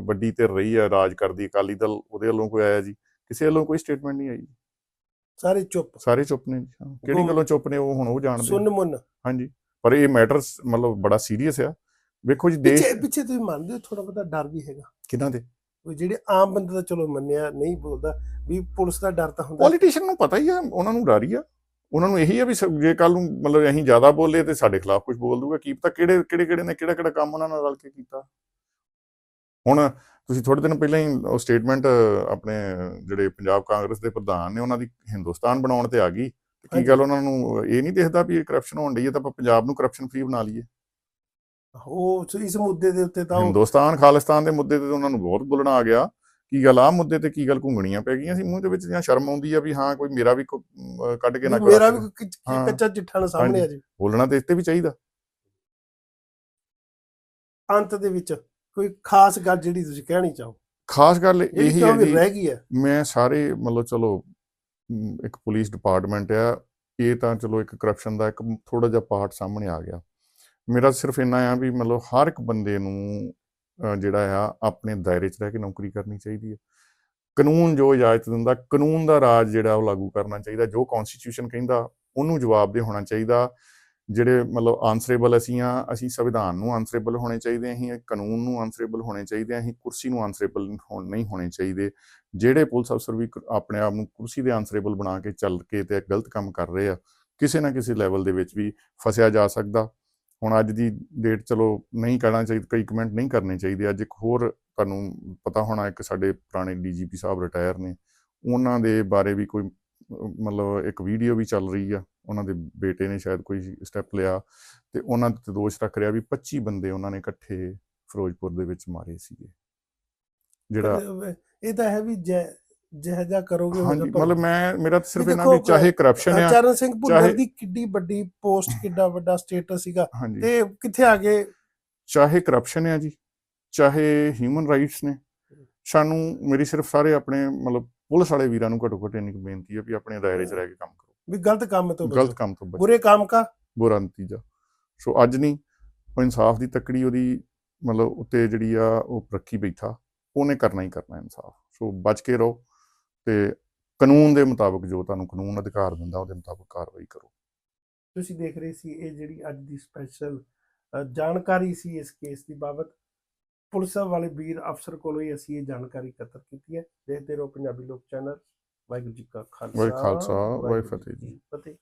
ਵੱਡੀ ਧਿਰ ਰਹੀ ਆ ਰਾਜ ਕਰਦੀ ਅਕਾਲੀ ਦਲ ਉਹਦੇ ਵੱਲੋਂ ਕੋਈ ਆਇਆ ਜੀ ਕਿਸੇ ਵੱਲੋਂ ਕੋਈ ਸਟੇਟਮੈਂਟ ਨਹੀਂ ਆਈ ਸਾਰੇ ਚੁੱਪ ਸਾਰੇ ਚੁੱਪ ਨੇ। ਕਿਹੜੀ। ਗੱਲੋਂ ਚੁੱਪ ਨੇ ਉਹ ਹੁਣ ਉਹ ਜਾਣਦੇ ਆ। ਮੁੰਨ ਹਾਂਜੀ ਪਰ ਇਹ ਮੈਟਰਸ ਮਤਲਬ ਬੜਾ ਸੀਰੀਅਸ ਆ ਵੇਖੋ ਜੀ ਦੇਸ਼ ਪਿੱਛੇ ਪਿੱਛੇ ਤੁਸੀਂ ਮੰਨਦੇ ਹੋ ਥੋੜਾ ਬਹੁਤਾ ਡਰ ਵੀ ਹੈਗਾ ਕਿਹਨਾਂ ਦੇ ਜਿਹੜੇ ਆਮ ਬੰਦੇ ਦਾ ਚਲੋ ਮੰਨਿਆ ਨਹੀਂ ਬੋਲਦਾ ਵੀ ਪੁਲਿਸ ਦਾ ਡਰ ਤਾਂ ਹੁੰਦਾ। ਪੋਲੀਟੀਸ਼ੀਅਨ ਨੂੰ ਪਤਾ ਹੀ ਆ ਉਹਨਾਂ ਨੂੰ ਡਰ ਹੀ ਆ। ਉਹਨਾਂ ਨੂੰ ਇਹੀ ਆ ਵੀ ਜੇ ਕੱਲ ਨੂੰ ਮਤਲਬ ਅਸੀਂ ਜ਼ਿਆਦਾ ਬੋਲੇ ਤੇ ਸਾਡੇ ਖਿਲਾਫ ਕੁਝ ਬੋਲ ਦੂਗਾ ਕੀ ਪਤਾ ਕਿਹੜੇ ਕਿਹੜੇ ਕਿਹੜੇ ਨੇ ਕਿਹੜਾ ਕਿਹੜਾ ਕੰਮ ਉਹਨਾਂ ਨਾਲ ਰਲ ਕੇ ਕੀਤਾ। ਹੁਣ ਤੁਸੀਂ ਥੋੜੇ ਦਿਨ ਪਹਿਲਾਂ ਹੀ ਉਹ ਸਟੇਟਮੈਂਟ ਆਪਣੇ ਜਿਹੜੇ ਪੰਜਾਬ ਕਾਂਗਰਸ ਦੇ ਪ੍ਰਧਾਨ ਨੇ ਉਹਨਾਂ ਦੀ ਹਿੰਦੁਸਤਾਨ ਬਣਾਉਣ ਤੇ ਆ ਗਈ। ਕੀ। ਗੱਲ ਉਹਨਾਂ ਨੂੰ ਇਹ ਨਹੀਂ ਦਿਖਦਾ ਵੀ ਇਹ ਕਰਪਸ਼ਨ ਹੋਣ ਡਈ ਹੈ ਤਾਂ ਆਪਾਂ ਪੰਜਾਬ ਨੂੰ ਕਰਪਸ਼ਨ ਫ੍ਰੀ ਬਣਾ ਲਈਏ। ਉਹ ਇਸ ਮੁੱਦੇ ਦੇ ਉੱਤੇ ਤਾਂ ਹਿੰਦੁਸਤਾਨ ਖਾਲਿਸਤਾਨ ਦੇ ਮੁੱਦੇ ਤੇ ਉਹਨਾਂ ਨੂੰ ਬਹੁਤ ਬੋਲਣਾ ਆ ਗਿਆ। ਕੀ ਗੱਲ ਆ? ਮੁੱਦੇ ਤੇ ਕੀ ਗੱਲ ਘੁੰਗਣੀਆਂ ਪੈ ਗਈਆਂ ਸੀ? ਮੂੰਹ ਦੇ ਵਿੱਚ ਜਾਂ ਸ਼ਰਮ ਆਉਂਦੀ ਆ ਵੀ ਹਾਂ ਕੋਈ ਮੇਰਾ ਵੀ ਕੱਢ ਕੇ ਨਾ ਵੀ ਮੇਰਾ ਕਰਾ ਵੀ ਕੱਚ- ਚਿੱਠਾ ਨਾ ਸਾਹਮਣੇ ਆ ਜੇ। ਬੋਲਣਾ ਤੇ ਇਸ ਤੇ ਵੀ ਚਾਹੀਦਾ। ਅੰਤ ਦੇ ਵਿੱਚ ਕੋਈ ਖਾਸ ਗੱਲ ਜਿਹੜੀ ਤੁਸੀਂ ਕਹਿਣੀ ਚਾਹੋ। ਖਾਸ ਗੱਲ ਇਹੀ ਹੈ ਜੀ ਰਹਿ ਗਈ ਹੈ। ਮੈਂ ਸਾਰੇ ਮਤਲਬ ਚਲੋ ਇੱਕ ਪੁਲਿਸ ਡਿਪਾਰਟਮੈਂਟ ਆ। ਇਹ ਤਾਂ ਚਲੋ ਇੱਕ ਕਰਪਸ਼ਨ ਦਾ ਇੱਕ ਥੋੜਾ ਜਿਹਾ ਪਾਰਟ ਸਾਹਮਣੇ ਆ ਗਿਆ। ਮੇਰਾ ਸਿਰਫ ਇੰਨਾ ਆ ਵੀ ਮਤਲਬ ਹਰ ਇੱਕ ਬੰਦੇ ਨੂੰ ਜਿਹੜਾ ਆ, ਆਪਣੇ ਦਾਇਰੇ 'ਚ ਰਹਿ ਕੇ ਨੌਕਰੀ ਕਰਨੀ ਚਾਹੀਦੀ ਹੈ ਕਾਨੂੰਨ ਜੋ ਇਜਾਜ਼ਤ ਦਿੰਦਾ, ਕਾਨੂੰਨ ਦਾ ਰਾਜ ਜਿਹੜਾ ਉਹ ਲਾਗੂ ਕਰਨਾ ਚਾਹੀਦਾ, ਜੋ ਕਨਸਟੀਟਿਊਸ਼ਨ ਕਹਿੰਦਾ, ਉਹਨੂੰ ਜਵਾਬਦੇ ਹੋਣਾ ਚਾਹੀਦਾ। ਜਿਹੜੇ ਮਤਲਬ ਆਨਸਰੇਬਲ ਅਸੀਂ ਆ, ਅਸੀਂ ਸੰਵਿਧਾਨ ਨੂੰ ਆਨਸਰੇਬਲ ਹੋਣੇ ਚਾਹੀਦੇ, ਅਸੀਂ ਕਾਨੂੰਨ ਨੂੰ ਆਨਸਰੇਬਲ ਹੋਣੇ ਚਾਹੀਦੇ, ਅਸੀਂ ਕੁਰਸੀ ਨੂੰ ਆਨਸਰੇਬਲ ਨਹੀਂ ਹੋਣੇ ਚਾਹੀਦੇ। ਜਿਹੜੇ ਪੁਲਿਸ ਅਫਸਰ ਵੀ ਆਪਣੇ ਆਪ ਨੂੰ ਕੁਰਸੀ ਦੇ ਆਨਸਰੇਬਲ ਬਣਾ ਕੇ ਚੱਲ ਕੇ ਤੇ ਗਲਤ ਕੰਮ ਕਰ ਰਹੇ ਆ, ਕਿਸੇ ਨਾ ਕਿਸੇ ਲੈਵਲ ਦੇ ਵਿੱਚ ਵੀ ਫਸਿਆ ਜਾ ਸਕਦਾ। ਹੁਣ ਅੱਜ ਦੀ ਡੇਟ ਚਲੋ ਨਹੀਂ ਕਹਿਣਾ ਚਾਹੀਦਾ ਕਈ ਕਮੈਂਟ ਨਹੀਂ ਕਰਨੇ ਚਾਹੀਦੇ। ਅੱਜ ਇੱਕ ਹੋਰ ਤੁਹਾਨੂੰ ਪਤਾ ਹੋਣਾ, ਇੱਕ ਸਾਡੇ ਪੁਰਾਣੇ ਡੀਜੀਪੀ ਸਾਹਿਬ ਰਿਟਾਇਰ ਨੇ। ਉਹਨਾਂ ਦੇ ਬਾਰੇ ਵੀ ਕੋਈ, ਮਤਲਬ ਇੱਕ ਵੀਡੀਓ ਵੀ ਚੱਲ ਰਹੀ ਆ। ਉਹਨਾਂ ਦੇ ਬੇਟੇ ਨੇ ਸ਼ਾਇਦ ਕੋਈ ਸਟੈਪ ਲਿਆ। ਤੇ ਉਹਨਾਂ ਤੇ ਦੋਸ਼ ਰੱਖ ਰਿਹਾ ਵੀ 25 ਬੰਦੇ ਉਹਨਾਂ ਨੇ ਇਕੱਠੇ ਫਿਰੋਜ਼ਪੁਰ ਦੇ ਵਿੱਚ ਮਾਰੇ ਸੀਗੇ। ਜਿਹੜਾ ਇਹ ਤਾਂ ਹੈ ਵੀ ਜਿਹੋ ਜਿਹਾ ਕਰੋਗੇ ਉਹ ਹਾਂਜੀ ਜਿਹਾ ਮਤਲਬ ਮੈਂ ਮੇਰਾ ਤਾਂ ਸਿਰਫ ਇਹਨਾਂ ਦੇਖੋ, ਚਾਹੇ ਕਰਪਸ਼ਨ ਆ। ਚਰਨ ਸਿੰਘ ਭੁੱਲਰ ਦੀ ਕਿੱਡੀ ਵੱਡੀ ਪੋਸਟ ਕਿੱਡਾ ਵੱਡਾ ਸਟੇਟਸ ਸੀਗਾ। ਤੇ ਕਿੱਥੇ ਆ ਗਏ? ਚਾਹੇ ਕਰਪਸ਼ਨ ਹੈ ਜੀ ਚਾਹੇ ਹਿਊਮਨ ਰਾਈਟਸ ਨੇ। ਸਾਨੂੰ ਮੇਰੀ ਸਿਰਫ ਸਾਰੇ ਆਪਣੇ ਮਤਲਬ ਪੁਲਿਸ ਵਾਲੇ ਵੀਰਾਂ ਨੂੰ ਘੱਟੋ ਘੱਟ ਇੰਨੀ ਬੇਨਤੀ ਹੈ ਵੀ ਆਪਣੇ ਦਾਇਰੇ 'ਚ ਰਹਿ ਕੇ ਕੰਮ ਕਰੋ। ਵੀ ਗਲਤ ਕੰਮ ਤੋਂ ਗਲਤ ਕੰਮ ਤੋਂ ਬਚੋ। ਬੁਰੇ ਕੰਮ ਕਾ? ਬੁਰਾ ਨਤੀਜਾ। ਸੋ ਅੱਜ ਨਹੀਂ ਉਹ ਇਨਸਾਫ ਦੀ ਤੱਕੜੀ ਉਹਦੀ ਮਤਲਬ ਉੱਤੇ ਜਿਹੜੀ ਆ ਉਹ ਰੱਖੀ ਬੈਠਾ। ਉਹਨੇ ਕਰਨਾ ਹੀ ਕਰਨਾ ਇਨਸਾਫ। ਸੋ ਬਚ ਕੇ ਰਹੋ। ਤੇ ਕਾਨੂੰਨ ਦੇ ਮੁਤਾਬਕ ਜੋ ਤੁਹਾਨੂੰ ਕਾਨੂੰਨ ਅਧਿਕਾਰ ਦਿੰਦਾ ਉਹਦੇ ਮੁਤਾਬਕ ਕਾਰਵਾਈ ਕਰੋ। ਤੁਸੀਂ ਦੇਖ ਰਹੇ ਸੀ ਇਹ ਜਿਹੜੀ ਅੱਜ ਦੀ ਸਪੈਸ਼ਲ ਜਾਣਕਾਰੀ ਸੀ ਇਸ ਕੇਸ ਦੀ ਬਾਬਤ। ਪੁਲਿਸ ਵਾਲੇ ਵੀਰ ਅਫਸਰ ਕੋਲੋਂ ਹੀ ਅਸੀਂ ਇਹ ਜਾਣਕਾਰੀ ਇਕੱਤਰ ਕੀਤੀ ਹੈ। ਦੇਖਦੇ ਰਹੋ ਪੰਜਾਬੀ ਲੋਕ ਚੈਨਲ। ਵਾਹਿਗੁਰੂ ਜੀ ਕਾ ਖਾਲਸਾ ਵਾਹਿਗੁਰੂ ਖਾਲਸਾ, ਵਾਹਿਗੁਰੂ ਫਤਿਹ ਜੀ। ਫਤਿਹ।